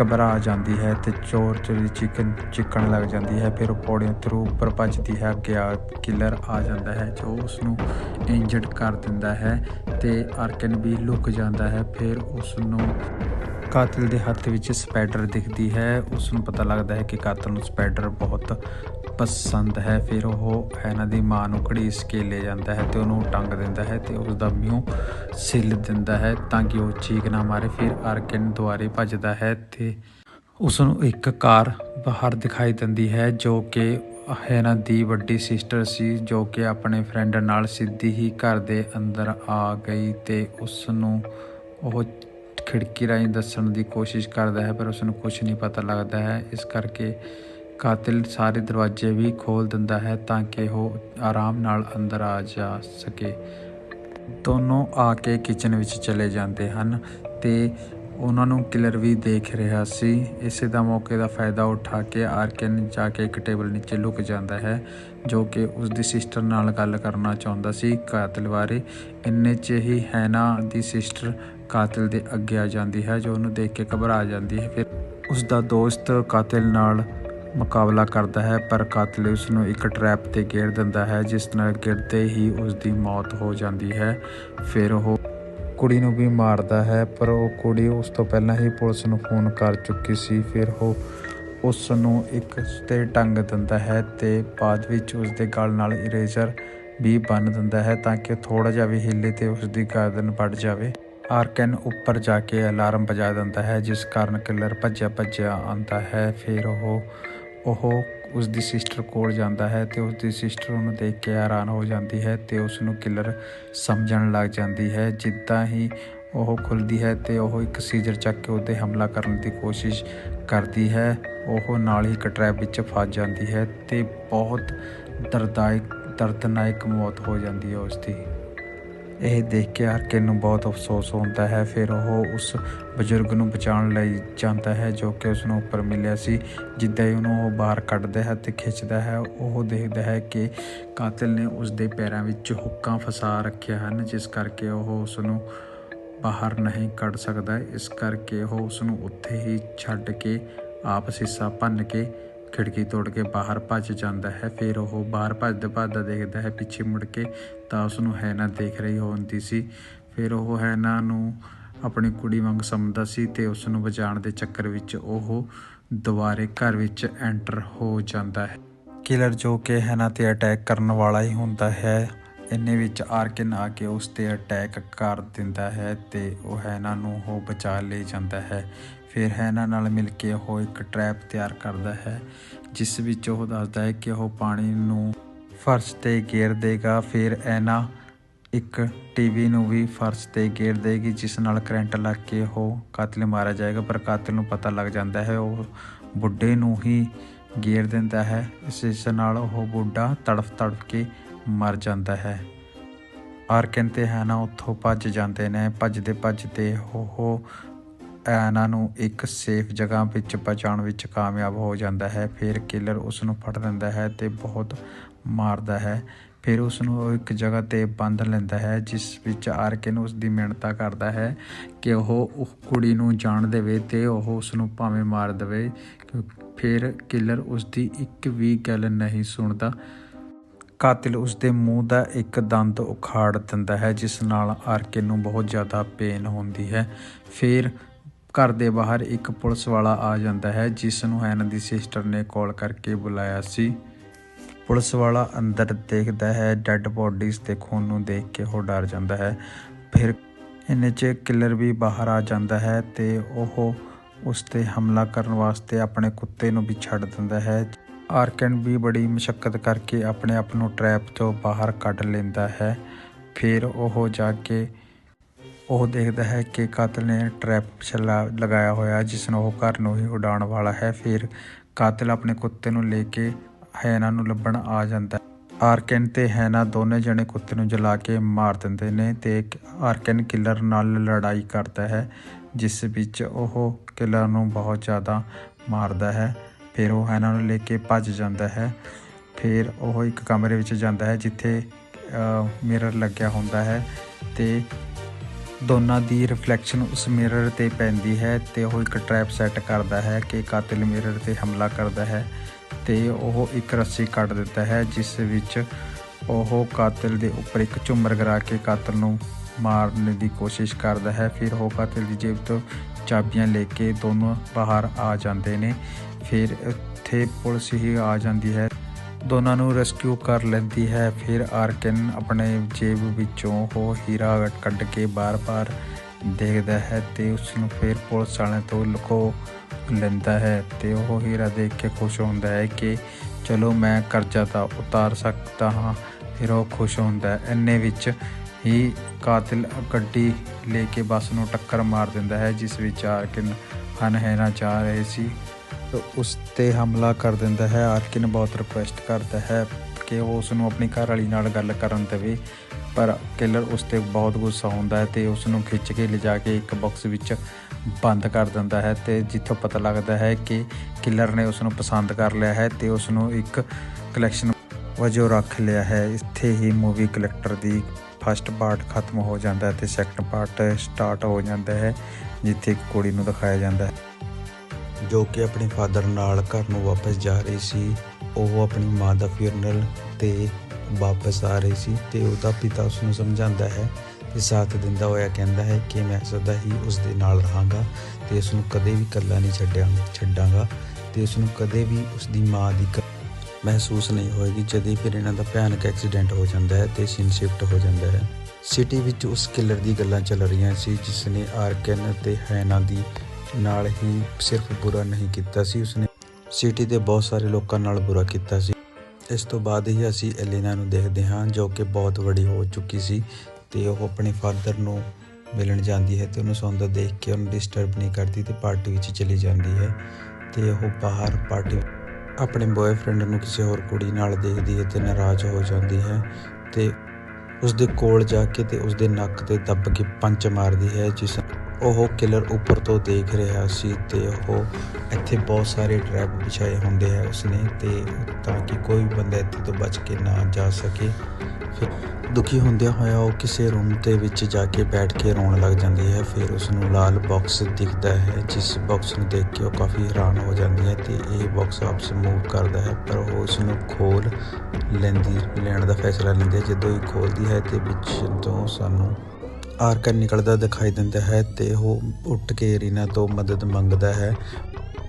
ਘਬਰਾ ਜਾਂਦੀ ਹੈ ਤੇ ਚੋਰ ਚੋਰੀ ਚਿਕਨ ਚਿਕਣ ਲੱਗ ਜਾਂਦੀ ਹੈ। ਫਿਰ ਉਹ ਪੌੜੀਆਂ ਥਰੂ ਉੱਪਰ ਭੱਜਦੀ ਹੈ। ਅੱਗੇ ਆ ਕਿਲਰ ਆ ਜਾਂਦਾ ਹੈ ਜੋ ਉਸ ਨੂੰ ਇੰਜਰਡ ਕਰ ਦਿੰਦਾ ਹੈ ਤੇ ਆਰਕਨ ਵੀ ਲੁਕ ਜਾਂਦਾ ਹੈ। ਫਿਰ ਉਸ ਨੂੰ ਕਾਤਿਲ ਦੇ ਹੱਥ ਵਿੱਚ ਸਪਾਈਡਰ ਦਿਖਦੀ ਹੈ। ਉਸ ਨੂੰ ਪਤਾ ਲੱਗਦਾ ਹੈ ਕਿ ਕਾਤਲ ਨੂੰ ਸਪਾਈਡਰ ਬਹੁਤ ਪਸੰਦ ਹੈ, ਫਿਰ ਉਹ ਇਹਨਾਂ ਦੀ ਮਾਂ ਨੂੰ ਘੜੀਸ ਕੇ ਲੈ ਜਾਂਦਾ ਹੈ ਤੇ ਉਹਨੂੰ ਟੰਗ ਦਿੰਦਾ ਹੈ ਤੇ ਉਸ ਦਾ ਮੂੰਹ ਸਿੱਲ ਦਿੰਦਾ ਹੈ ਤਾਂ ਕਿ ਉਹ ਚੀਕ ਨਾ ਮਾਰੇ। ਫਿਰ ਆਰਕਨ ਦੁਆਰੇ ਭੱਜਦਾ ਹੈ ਤੇ ਉਸ ਨੂੰ ਇੱਕ ਕਾਰ ਬਾਹਰ ਦਿਖਾਈ ਦਿੰਦੀ ਹੈ ਜੋ ਕਿ ਇਹਨਾਂ ਦੀ ਵੱਡੀ ਸਿਸਟਰ ਸੀ, ਜੋ ਕਿ ਆਪਣੇ ਫਰੈਂਡ ਨਾਲ ਸਿੱਧੀ ਹੀ ਘਰ ਦੇ ਅੰਦਰ ਆ ਗਈ ਤੇ ਉਸ ਨੂੰ ਉਹ ਖਿੜਕੀ ਰਾਹੀਂ ਦੱਸਣ ਦੀ ਕੋਸ਼ਿਸ਼ ਕਰਦਾ ਹੈ, ਪਰ ਉਸ ਨੂੰ ਕੁਝ ਨਹੀਂ ਪਤਾ ਲੱਗਦਾ ਹੈ। ਇਸ ਕਰਕੇ ਕਾਤਿਲ ਸਾਰੇ ਦਰਵਾਜ਼ੇ ਵੀ ਖੋਲ ਦਿੰਦਾ ਹੈ ਤਾਂ ਕਿ ਉਹ ਆਰਾਮ ਨਾਲ ਅੰਦਰ ਆ ਜਾ ਸਕੇ। ਦੋਨੋਂ ਆ ਕੇ ਕਿਚਨ ਵਿੱਚ ਚਲੇ ਜਾਂਦੇ ਹਨ ਤੇ ਉਹਨਾਂ ਨੂੰ ਕਿਲਰ ਵੀ ਦੇਖ ਰਿਹਾ ਸੀ। ਇਸੇ ਦਾ ਮੌਕੇ ਦਾ ਫਾਇਦਾ ਉਠਾ ਕੇ ਆਰਕਨ ਜਾ ਕੇ ਇੱਕ ਟੇਬਲ ਨੀਚੇ ਲੁਕ ਜਾਂਦਾ ਹੈ, ਜੋ ਕਿ ਉਸ ਦੀ ਸਿਸਟਰ ਨਾਲ ਗੱਲ ਕਰਨਾ ਚਾਹੁੰਦਾ ਸੀ। ਕਾਤਿਲ ਬਾਰੇ ਇੰਨੇ 'ਚ ਹੀ ਹੈਨਾ ਦੀ ਸਿਸਟਰ ਕਾਤਿਲ ਦੇ ਅੱਗੇ ਆ ਜਾਂਦੀ ਹੈ, ਜੋ ਉਹਨੂੰ ਦੇਖ ਕੇ ਘਬਰਾ ਜਾਂਦੀ ਹੈ। ਫਿਰ ਉਸ ਦਾ ਦੋਸਤ ਕਾਤਿਲ ਨਾਲ ਮੁਕਾਬਲਾ ਕਰਦਾ ਹੈ, ਪਰ ਕਾਤਿਲ ਉਸ ਨੂੰ ਇੱਕ ਟਰੈਪ ਤੇ ਘੇਰ ਦਿੰਦਾ ਹੈ, ਜਿਸ ਨਾਲ ਗਿਰਦੇ ਹੀ ਉਸ ਦੀ ਮੌਤ ਹੋ ਜਾਂਦੀ ਹੈ। ਫਿਰ ਉਹ ਕੁੜੀ ਨੂੰ ਵੀ ਮਾਰਦਾ ਹੈ, ਪਰ ਉਹ ਕੁੜੀ ਉਸ ਤੋਂ ਪਹਿਲਾਂ ਹੀ ਪੁਲਿਸ ਨੂੰ ਫੋਨ ਕਰ ਚੁੱਕੀ ਸੀ। ਫਿਰ ਉਹ ਉਸ ਨੂੰ ਇੱਕ ਤੇ ਟੰਗ ਦਿੰਦਾ ਹੈ ਤੇ ਬਾਅਦ ਵਿੱਚ ਉਸ ਦੇ ਗਲ ਨਾਲ ਇਰੇਜ਼ਰ ਵੀ ਬੰਨ ਦਿੰਦਾ ਹੈ ਤਾਂ ਕਿ ਥੋੜਾ ਜਿਹਾ ਵੀ ਹਿੱਲੇ ਤੇ ਉਸ ਦੀ ਗਰਦਨ ਵੱਢ ਜਾਵੇ। ਆਰਕਨ ਉੱਪਰ ਜਾ ਕੇ ਅਲਾਰਮ ਵਜਾ ਦਿੰਦਾ ਹੈ, ਜਿਸ ਕਾਰਨ ਕਿਲਰ ਭੱਜਿਆ ਭੱਜਿਆ ਆਉਂਦਾ ਹੈ। ਫਿਰ ਉਹ ਉਹ ਉਸ ਦੀ ਸਿਸਟਰ ਕੋਲ ਜਾਂਦਾ ਹੈ ਤੇ ਉਸ ਦੀ ਸਿਸਟਰ ਉਹਨੂੰ ਦੇਖ ਕੇ ਹੈਰਾਨ ਹੋ ਜਾਂਦੀ ਹੈ ਤੇ ਉਸ ਨੂੰ ਕਿਲਰ ਸਮਝਣ ਲੱਗ ਜਾਂਦੀ ਹੈ। ਜਿੱਦਾਂ ਹੀ ਉਹ ਖੁੱਲਦੀ ਹੈ ਤੇ ਉਹ ਇੱਕ ਸੀਜ਼ਰ ਚੱਕ ਕੇ ਉਹਦੇ ਹਮਲਾ ਕਰਨ ਦੀ ਕੋਸ਼ਿਸ਼ ਕਰਦੀ ਹੈ, ਉਹ ਨਾਲ ਹੀ ਇੱਕ ਟਰੈਪ ਵਿੱਚ ਫਸ ਜਾਂਦੀ ਹੈ ਤੇ ਬਹੁਤ ਦਰਦਾਇਕ, ਦਰਦਨਾਇਕ ਮੌਤ ਹੋ ਜਾਂਦੀ ਹੈ ਉਸ ਦੀ ਇਹ ਦੇਖ ਕੇ ਆਰਕਨ ਨੂੰ ਬਹੁਤ ਅਫਸੋਸ ਹੁੰਦਾ ਹੈ। ਫਿਰ ਉਹ ਉਸ ਬਜ਼ੁਰਗ ਨੂੰ ਬਚਾਉਣ ਲਈ ਜਾਂਦਾ ਹੈ ਜੋ ਕਿ ਉਸ ਨੂੰ ਉੱਪਰ ਮਿਲਿਆ ਸੀ। ਜਿੱਦਾਂ ਹੀ ਉਹਨੂੰ ਉਹ ਬਾਹਰ ਕੱਢਦਾ ਹੈ ਤੇ ਖਿੱਚਦਾ ਹੈ, ਉਹ ਦੇਖਦਾ ਹੈ ਕਿ ਕਾਤਿਲ ਨੇ ਉਸ ਦੇ ਪੈਰਾਂ ਵਿੱਚ ਹੁੱਕਾਂ ਫਸਾ ਰੱਖਿਆ ਹਨ, ਜਿਸ ਕਰਕੇ ਉਹ ਉਸ ਨੂੰ ਬਾਹਰ ਨਹੀਂ ਕੱਢ ਸਕਦਾ। ਇਸ ਕਰਕੇ ਉਹ ਉਸ ਨੂੰ ਉੱਥੇ ਹੀ ਛੱਡ ਕੇ, ਆਪ ਸੀਸਾ ਭੰਨ ਕੇ ਖਿੜਕੀ ਤੋੜ ਕੇ ਬਾਹਰ ਭੱਜ ਜਾਂਦਾ ਹੈ। ਫਿਰ ਉਹ ਬਾਹਰ ਭੱਜਦਾ ਭੱਜਦਾ ਦੇਖਦਾ ਹੈ, ਪਿੱਛੇ ਮੁੜ ਕੇ ਤਾਂ ਉਸ ਨੂੰ ਹੈਨਾ ਦੇਖ ਰਹੀ ਹੁੰਦੀ ਸੀ। ਫਿਰ ਉਹ ਹੈਨਾ ਨੂੰ ਆਪਣੀ ਕੁੜੀ ਵਾਂਗ ਸਮਝਦਾ ਸੀ ਤੇ ਉਸ ਨੂੰ ਬਚਾਉਣ ਦੇ ਚੱਕਰ ਵਿੱਚ ਉਹ ਦੁਬਾਰੇ ਘਰ ਵਿੱਚ ਐਂਟਰ ਹੋ ਜਾਂਦਾ ਹੈ। ਕਿਲਰ ਜੋ ਕਿ ਹੈਨਾ ਤੇ ਅਟੈਕ ਕਰਨ ਵਾਲਾ ਹੀ ਹੁੰਦਾ ਹੈ, ਇੰਨੇ ਵਿੱਚ ਆਰਕਿਨ ਆ ਕੇ ਉਸ ਤੇ ਅਟੈਕ ਕਰ ਦਿੰਦਾ ਹੈ ਤੇ ਉਹ ਹੈਨਾ ਨੂੰ ਉਹ ਬਚਾ ਲੈ ਜਾਂਦਾ ਹੈ। ਫਿਰ ਹੈਨਾ ਨਾਲ ਮਿਲ ਕੇ ਉਹ ਇੱਕ ਟ੍ਰੈਪ ਤਿਆਰ ਕਰਦਾ ਹੈ, ਜਿਸ ਵਿੱਚ ਉਹ ਦੱਸਦਾ ਹੈ ਕਿ ਉਹ ਪਾਣੀ ਨੂੰ ਫਰਸ਼ ਤੇ ਗੇਰ ਦੇਗਾ। ਫਿਰ ਐਨਾ ਇੱਕ ਟੀਵੀ ਨੂੰ ਵੀ ਫਰਸ਼ ਤੇ ਗੇਰ ਦੇਗੀ, ਜਿਸ ਨਾਲ ਕਰੰਟ ਲੱਗ ਕੇ ਉਹ ਕਾਤਲ ਮਾਰਿਆ ਜਾਏਗਾ। ਪਰ ਕਾਤਲ ਨੂੰ ਪਤਾ ਲੱਗ ਜਾਂਦਾ ਹੈ, ਉਹ ਬੁੱਢੇ ਨੂੰ ਹੀ ਗੇਰ ਦਿੰਦਾ ਹੈ। ਇਸ ਨਾਲ ਉਹ ਬੁੱਢਾ ਤੜਫ ਤੜਫ ਕੇ ਮਰ ਜਾਂਦਾ ਹੈ। ਆਰਕਨ ਤੇ ਹੈਨਾ ਉੱਥੋਂ ਭੱਜ ਜਾਂਦੇ ਨੇ। ਭੱਜਦੇ ਭੱਜਦੇ ਉਹ ਐਨਾ ਨੂੰ ਇੱਕ ਸੇਫ ਜਗ੍ਹਾ ਵਿੱਚ ਪਹੁੰਚਾਉਣ ਵਿੱਚ ਕਾਮਯਾਬ ਹੋ ਜਾਂਦਾ ਹੈ। ਫਿਰ ਕਿਲਰ ਉਸ ਨੂੰ ਫੜ ਲੈਂਦਾ ਹੈ ਤੇ ਬਹੁਤ ਮਾਰਦਾ ਹੈ। ਫਿਰ ਉਸ ਨੂੰ ਉਹ ਇੱਕ ਜਗ੍ਹਾ ਤੇ ਬੰਦ ਲੈਂਦਾ ਹੈ, ਜਿਸ ਵਿੱਚ ਆਰਕਨ ਉਸ ਦੀ ਮਿਹਨਤਾ ਕਰਦਾ ਹੈ ਕਿ ਉਹ ਉਹ ਕੁੜੀ ਨੂੰ ਜਾਣ ਦੇਵੇ ਤੇ ਉਹ ਉਸ ਨੂੰ ਭਾਵੇਂ ਮਾਰ ਦੇਵੇ। ਕਿਉਂ- ਫਿਰ ਕਿਲਰ ਉਸ ਦੀ ਇੱਕ ਵੀ ਗੱਲ ਨਹੀਂ ਸੁਣਦਾ। ਕਾਤਿਲ ਉਸ ਦੇ ਮੂੰਹ ਦਾ ਇੱਕ ਦੰਦ ਉਖਾੜ ਦਿੰਦਾ ਹੈ, ਜਿਸ ਨਾਲ ਆਰਕੇ ਨੂੰ ਬਹੁਤ ਜ਼ਿਆਦਾ ਪੇਨ ਹੁੰਦੀ ਹੈ। ਫਿਰ ਘਰ ਦੇ ਬਾਹਰ ਇੱਕ ਪੁਲਿਸ ਵਾਲਾ ਆ ਜਾਂਦਾ ਹੈ, ਜਿਸ ਨੂੰ ਹੈਨ ਦੀ ਸਿਸਟਰ ਨੇ ਕਾਲ ਕਰਕੇ ਬੁਲਾਇਆ ਸੀ। ਪੁਲਿਸ ਵਾਲਾ ਅੰਦਰ ਦੇਖਦਾ ਹੈ, ਡੈੱਡ ਬੋਡੀਜ਼ ਤੇ ਖੂਨ ਨੂੰ ਦੇਖ ਕੇ ਉਹ ਡਰ ਜਾਂਦਾ ਹੈ। ਫਿਰ ਇੰਨੇ 'ਚ ਕਿਲਰ ਵੀ ਬਾਹਰ ਆ ਜਾਂਦਾ ਹੈ ਤੇ ਉਹ ਉਸ ਤੇ ਹਮਲਾ ਕਰਨ ਵਾਸਤੇ ਆਪਣੇ ਕੁੱਤੇ ਨੂੰ ਵੀ ਛੱਡ ਦਿੰਦਾ ਹੈ। ਆਰਕਨ ਵੀ ਬੜੀ ਮੁਸ਼ਕਲ ਕਰਕੇ ਆਪਣੇ ਆਪ ਨੂੰ ਟ੍ਰੈਪ ਤੋਂ ਬਾਹਰ ਕੱਢ ਲੈਂਦਾ ਹੈ। ਫਿਰ ਉਹ ਜਾ ਕੇ ਉਹ ਦੇਖਦਾ ਹੈ ਕਿ ਕਾਤਲ ਨੇ ਟ੍ਰੈਪ ਛੱਲਾ ਲਗਾਇਆ ਹੋਇਆ, ਜਿਸ ਨੂੰ ਉਹ ਘਰ ਨੂੰ ਹੀ ਉਡਾਉਣ ਵਾਲਾ ਹੈ। ਫਿਰ ਕਾਤਲ ਆਪਣੇ ਕੁੱਤੇ ਨੂੰ ਲੈ ਕੇ ਹੈਨਾ ਨੂੰ ਲੱਭਣ ਆ ਜਾਂਦਾ ਹੈ। ਆਰਕਨ ਤੇ ਹੈਨਾ ਦੋਨੇ ਜਣੇ ਕੁੱਤੇ ਨੂੰ ਜਲਾ ਕੇ ਮਾਰ ਦਿੰਦੇ ਨੇ ਤੇ ਆਰਕਨ ਕਿਲਰ ਨਾਲ ਲੜਾਈ ਕਰਦਾ ਹੈ, ਜਿਸ ਵਿੱਚ ਉਹ ਕਿਲਰ ਨੂੰ ਬਹੁਤ ਜ਼ਿਆਦਾ ਮਾਰਦਾ ਹੈ। ਫਿਰ ਉਹ ਹੈਨਾ ਨੂੰ ਲੈ ਕੇ ਭੱਜ ਜਾਂਦਾ ਹੈ। ਫਿਰ ਉਹ ਇੱਕ ਕਮਰੇ ਵਿੱਚ ਜਾਂਦਾ ਹੈ, ਜਿੱਥੇ ਮਿਰਰ ਲੱਗਿਆ ਹੁੰਦਾ ਹੈ ਤੇ ਦੋਨਾਂ ਦੀ ਰਿਫਲੈਕਸ਼ਨ ਉਸ ਮਿਰਰ ਤੇ ਪੈਂਦੀ ਹੈ ਤੇ ਉਹ ਇੱਕ ਟ੍ਰੈਪ ਸੈੱਟ ਕਰਦਾ ਹੈ ਕਿ ਕਾਤਿਲ ਮਿਰਰ ਤੇ ਹਮਲਾ ਕਰਦਾ ਹੈ ਤੇ ਉਹ ਇੱਕ ਰੱਸੀ ਕੱਢ ਦਿੰਦਾ ਹੈ, ਜਿਸ ਵਿੱਚ ਉਹ ਕਾਤਿਲ ਦੇ ਉੱਪਰ ਇੱਕ ਝੁੰਮਰ ਗਰਾ ਕੇ ਕਾਤਿਲ ਨੂੰ ਮਾਰਨ ਦੀ ਕੋਸ਼ਿਸ਼ ਕਰਦਾ ਹੈ। ਫਿਰ ਉਹ ਕਾਤਿਲ ਦੀ ਜੇਬ ਤੋਂ ਚਾਬੀਆਂ ਲੈ ਕੇ ਦੋਨੋਂ ਬਾਹਰ ਆ ਜਾਂਦੇ ਨੇ। ਫਿਰ ਉੱਥੇ ਪੁਲਿਸ ਹੀ ਆ ਜਾਂਦੀ ਹੈ। ਦੋਨਾਂ ਨੂੰ ਰੈਸਕਿਊ ਕਰ ਲੈਂਦੀ ਹੈ। ਫਿਰ ਆਰਕਨ ਆਪਣੇ ਜੇਬ ਵਿੱਚੋਂ ਉਹ ਹੀਰਾ ਕੱਢ ਕੇ ਬਾਰ-ਬਾਰ ਦੇਖਦਾ ਹੈ ਤੇ ਉਸ ਨੂੰ ਫਿਰ ਪੁਲਿਸ ਵਾਲਿਆਂ ਤੋਂ ਲੁਕੋ ਲੈਂਦਾ ਹੈ ਤੇ ਉਹ ਹੀਰਾ ਦੇਖ ਕੇ ਖੁਸ਼ ਹੁੰਦਾ ਹੈ ਕਿ ਚਲੋ ਮੈਂ ਕਰਜ਼ਾ ਤਾਂ ਉਤਾਰ ਸਕਦਾ ਹਾਂ। ਫਿਰ ਉਹ ਖੁਸ਼ ਹੁੰਦਾ ਹੈ। ਇੰਨੇ ਵਿੱਚ ਹੀ ਕਾਤਿਲ ਗੱਡੀ ਲੈ ਕੇ ਬੱਸ ਨੂੰ ਟੱਕਰ ਮਾਰ ਦਿੰਦਾ ਹੈ, ਜਿਸ ਵਿੱਚ ਆਰਕਨ ਹਨਹੈਨਾ ਚਾਹ ਰਹੇ ਸੀ। ਉਸ ਤੇ ਹਮਲਾ ਕਰ ਦਿੰਦਾ ਹੈ। ਆਰਕਿਨ ਬਹੁਤ ਰਿਕੁਐਸਟ ਕਰਦਾ ਹੈ ਕਿ ਉਹ ਉਸ ਨੂੰ ਆਪਣੀ ਘਰ ਵਾਲੀ ਨਾਲ ਗੱਲ ਕਰਨ ਦੇਵੇ, ਪਰ ਕਿਲਰ ਉਸ ਤੇ ਬਹੁਤ ਗੁੱਸਾ ਹੁੰਦਾ ਹੈ ਤੇ ਉਸ ਨੂੰ ਖਿੱਚ ਕੇ ਲਿਜਾ ਕੇ ਇੱਕ ਬਾਕਸ ਵਿੱਚ ਬੰਦ ਕਰ ਦਿੰਦਾ ਹੈ ਤੇ ਜਿੱਥੋਂ ਪਤਾ ਲੱਗਦਾ ਹੈ ਕਿ ਕਿਲਰ ਨੇ ਉਸ ਨੂੰ ਪਸੰਦ ਕਰ ਲਿਆ ਹੈ ਤੇ ਉਸ ਨੂੰ ਇੱਕ ਕਲੈਕਸ਼ਨ ਵਜੋਂ ਰੱਖ ਲਿਆ ਹੈ। ਇੱਥੇ ਹੀ ਮੂਵੀ ਕਲੈਕਟਰ ਦੀ ਫਸਟ ਪਾਰਟ ਖਤਮ ਹੋ ਜਾਂਦਾ ਹੈ ਤੇ ਸੈਕੰਡ ਪਾਰਟ ਸਟਾਰਟ ਹੋ ਜਾਂਦਾ ਹੈ, ਜਿੱਥੇ ਇੱਕ ਕੁੜੀ ਨੂੰ ਦਿਖਾਇਆ ਜਾਂਦਾ ਹੈ। ਜੋ ਕਿ ਆਪਣੇ ਫਾਦਰ ਨਾਲ ਘਰ ਨੂੰ ਵਾਪਸ ਜਾ ਰਹੀ ਸੀ, ਉਹ ਆਪਣੀ ਮਾਂ ਦਾ ਫਿਊਨਰਲ ਤੇ ਵਾਪਸ ਆ ਰਹੀ ਸੀ ਤੇ ਉਹਦਾ ਪਿਤਾ ਉਸ ਨੂੰ ਸਮਝਾਉਂਦਾ ਹੈ ਤੇ ਸਾਥ ਦਿੰਦਾ ਹੋਇਆ ਕਹਿੰਦਾ ਹੈ ਕਿ ਮੈਂ ਸਦਾ ਹੀ ਉਸ ਦੇ ਨਾਲ ਰਹਾਂਗਾ ਤੇ ਉਸ ਨੂੰ ਕਦੇ ਵੀ ਇਕੱਲਾ ਨਹੀਂ ਛੱਡਿਆ, ਛੱਡਾਂਗਾ ਤੇ ਉਸ ਨੂੰ ਕਦੇ ਵੀ ਉਸ ਦੀ ਮਾਂ ਦੀ ਕ- ਮਹਿਸੂਸ ਨਹੀਂ ਹੋਏਗੀ ਜਦੋਂ ਫਿਰ ਇਹਨਾਂ ਦਾ ਭਿਆਨਕ ਐਕਸੀਡੈਂਟ ਹੋ ਜਾਂਦਾ ਹੈ ਤੇ ਸੀਨ ਸ਼ਿਫਟ ਹੋ ਜਾਂਦਾ ਹੈ। ਸਿਟੀ ਵਿੱਚ ਉਸ ਕਿਲਰ ਦੀ ਗੱਲਾਂ ਚੱਲ ਰਹੀਆਂ ਸੀ ਜਿਸ ਨੇ ਆਰਕਨ ਤੇ ਹੈਨਾ ਦੀ ਨਾਲ ਹੀ ਸਿਰਫ ਬੁਰਾ ਨਹੀਂ ਕੀਤਾ ਸੀ ਉਸਨੇ। ਸਿਟੀ ਦੇ ਬਹੁਤ ਸਾਰੇ ਲੋਕਾਂ ਨਾਲ ਬੁਰਾ ਕੀਤਾ ਸੀ। ਇਸ ਤੋਂ ਬਾਅਦ ਹੀ ਅਸੀਂ ਐਲੀਨਾ ਨੂੰ ਦੇਖਦੇ ਹਾਂ, ਜੋ ਕਿ ਬਹੁਤ ਵੱਡੀ ਹੋ ਚੁੱਕੀ ਸੀ ਤੇ ਉਹ ਆਪਣੇ ਫਾਦਰ ਨੂੰ ਮਿਲਣ ਜਾਂਦੀ ਹੈ ਤੇ ਉਹਨੂੰ ਸੌਂਦਾ ਦੇਖ ਕੇ ਉਹਨੂੰ ਡਿਸਟਰਬ ਨਹੀਂ ਕਰਦੀ ਤੇ ਪਾਰਟੀ ਵਿੱਚ ਚਲੀ ਜਾਂਦੀ ਹੈ ਤੇ ਉਹ ਬਾਹਰ ਪਾਰਟੀ ਆਪਣੇ ਬॉयਫ੍ਰੈਂਡ ਨੂੰ ਕਿਸੇ ਹੋਰ ਕੁੜੀ ਨਾਲ ਦੇਖਦੀ ਹੈ ਤੇ ਨਾਰਾਜ਼ ਹੋ ਜਾਂਦੀ ਹੈ ਤੇ ਉਸ ਦੇ ਕੋਲ ਜਾ ਕੇ ਤੇ ਉਸ ਦੇ ਨੱਕ ਤੇ ਦੱਬ ਕੇ ਪੰਚ ਮਾਰਦੀ ਹੈ, ਜਿਸ ਉਹ ਕਿਲਰ ਉੱਪਰ ਤੋਂ ਦੇਖ ਰਿਹਾ ਸੀ ਤੇ ਉਹ ਇੱਥੇ ਬਹੁਤ ਸਾਰੇ ਟ੍ਰੈਪ ਵਿਛਾਏ ਹੁੰਦੇ ਹੈ ਉਸਨੇ ਤੇ ਤਾਂ ਕਿ ਕੋਈ ਵੀ ਬੰਦਾ ਇੱਥੇ ਤੋਂ ਬਚ ਕੇ ਨਾ ਜਾ ਸਕੇ। ਫਿਰ ਦੁਖੀ ਹੁੰਦਿਆਂ ਹੋਇਆ ਉਹ ਕਿਸੇ ਰੂਮ ਦੇ ਵਿੱਚ ਜਾ ਕੇ ਬੈਠ ਕੇ ਰੋਣ ਲੱਗ ਜਾਂਦੀ ਹੈ। ਫਿਰ ਉਸ ਨੂੰ ਲਾਲ ਬਾਕਸ ਦਿਖਦਾ ਹੈ, ਜਿਸ ਬਾਕਸ ਨੂੰ ਦੇਖ ਕੇ ਉਹ ਕਾਫੀ ਹੈਰਾਨ ਹੋ ਜਾਂਦੀ ਹੈ ਤੇ ਇਹ ਬਾਕਸ ਆਪਸ ਮੂਵ ਕਰਦਾ ਹੈ। ਪਰ ਉਹ ਉਸ ਨੂੰ ਖੋਲ ਲੈਂਦੀ, ਲੈਣ ਦਾ ਫੈਸਲਾ ਲੈਂਦੀ ਹੈ। ਜਦੋਂ ਇਹ ਖੋਲਦੀ ਹੈ ਤੇ ਵਿੱਚ ਤੋਂ ਸਾਨੂੰ ਆਰਕਨ ਨਿਕਲਦਾ ਦਿਖਾਈ ਦਿੰਦਾ ਹੈ ਤੇ ਉਹ ਉੱਠ ਕੇ ਰੀਨਾ ਤੋਂ ਮਦਦ ਮੰਗਦਾ ਹੈ।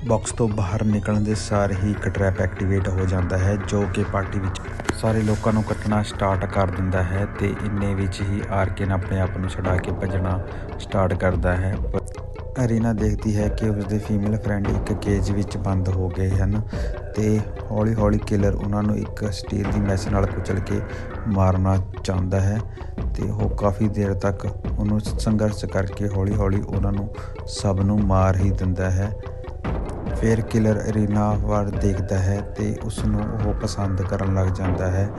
ਬਾਕਸ ਤੋਂ ਬਾਹਰ ਨਿਕਲਣ ਦੇ ਸਾਰ ਹੀ ਇੱਕ ਟ੍ਰੈਪ ਐਕਟੀਵੇਟ ਹੋ ਜਾਂਦਾ ਹੈ, ਜੋ ਕਿ ਪਾਰਟੀ ਵਿੱਚ ਸਾਰੇ ਲੋਕਾਂ ਨੂੰ ਕੱਟਣਾ ਸਟਾਰਟ ਕਰ ਦਿੰਦਾ ਹੈ ਤੇ ਇੰਨੇ ਵਿੱਚ ਹੀ ਆਰਕਨ ਆਪਣੇ ਆਪ ਨੂੰ ਛਡਾ ਕੇ ਭੱਜਣਾ ਸਟਾਰਟ ਕਰਦਾ ਹੈ। ਰੀਨਾ ਦੇਖਦੀ ਹੈ ਕਿ ਉਸਦੇ ਫੀਮੇਲ ਫਰੈਂਡ ਇੱਕ ਕੇਜ ਵਿੱਚ ਬੰਦ ਹੋ ਗਏ ਹਨ ਤੇ ਹੌਲੀ-ਹੌਲੀ ਕਿਲਰ ਉਹਨਾਂ ਨੂੰ ਇੱਕ ਸਟੀਲ ਦੀ ਮੈਸ ਨਾਲ ਕੁਚਲ ਕੇ ਮਾਰਨਾ ਚਾਹੁੰਦਾ ਹੈ ਤੇ ਉਹ ਕਾਫੀ ਦੇਰ ਤੱਕ ਉਹਨੂੰ ਸੰਘਰਸ਼ ਕਰਕੇ ਹੌਲੀ-ਹੌਲੀ ਉਹਨਾਂ ਨੂੰ ਸਭ ਨੂੰ ਮਾਰ ਹੀ ਦਿੰਦਾ ਹੈ। ਫਿਰ ਕਿਲਰ ਰੀਨਾ ਵੱਲ ਦੇਖਦਾ ਹੈ ਤੇ ਉਸ ਨੂੰ ਉਹ ਪਸੰਦ ਕਰਨ ਲੱਗ ਜਾਂਦਾ ਹੈ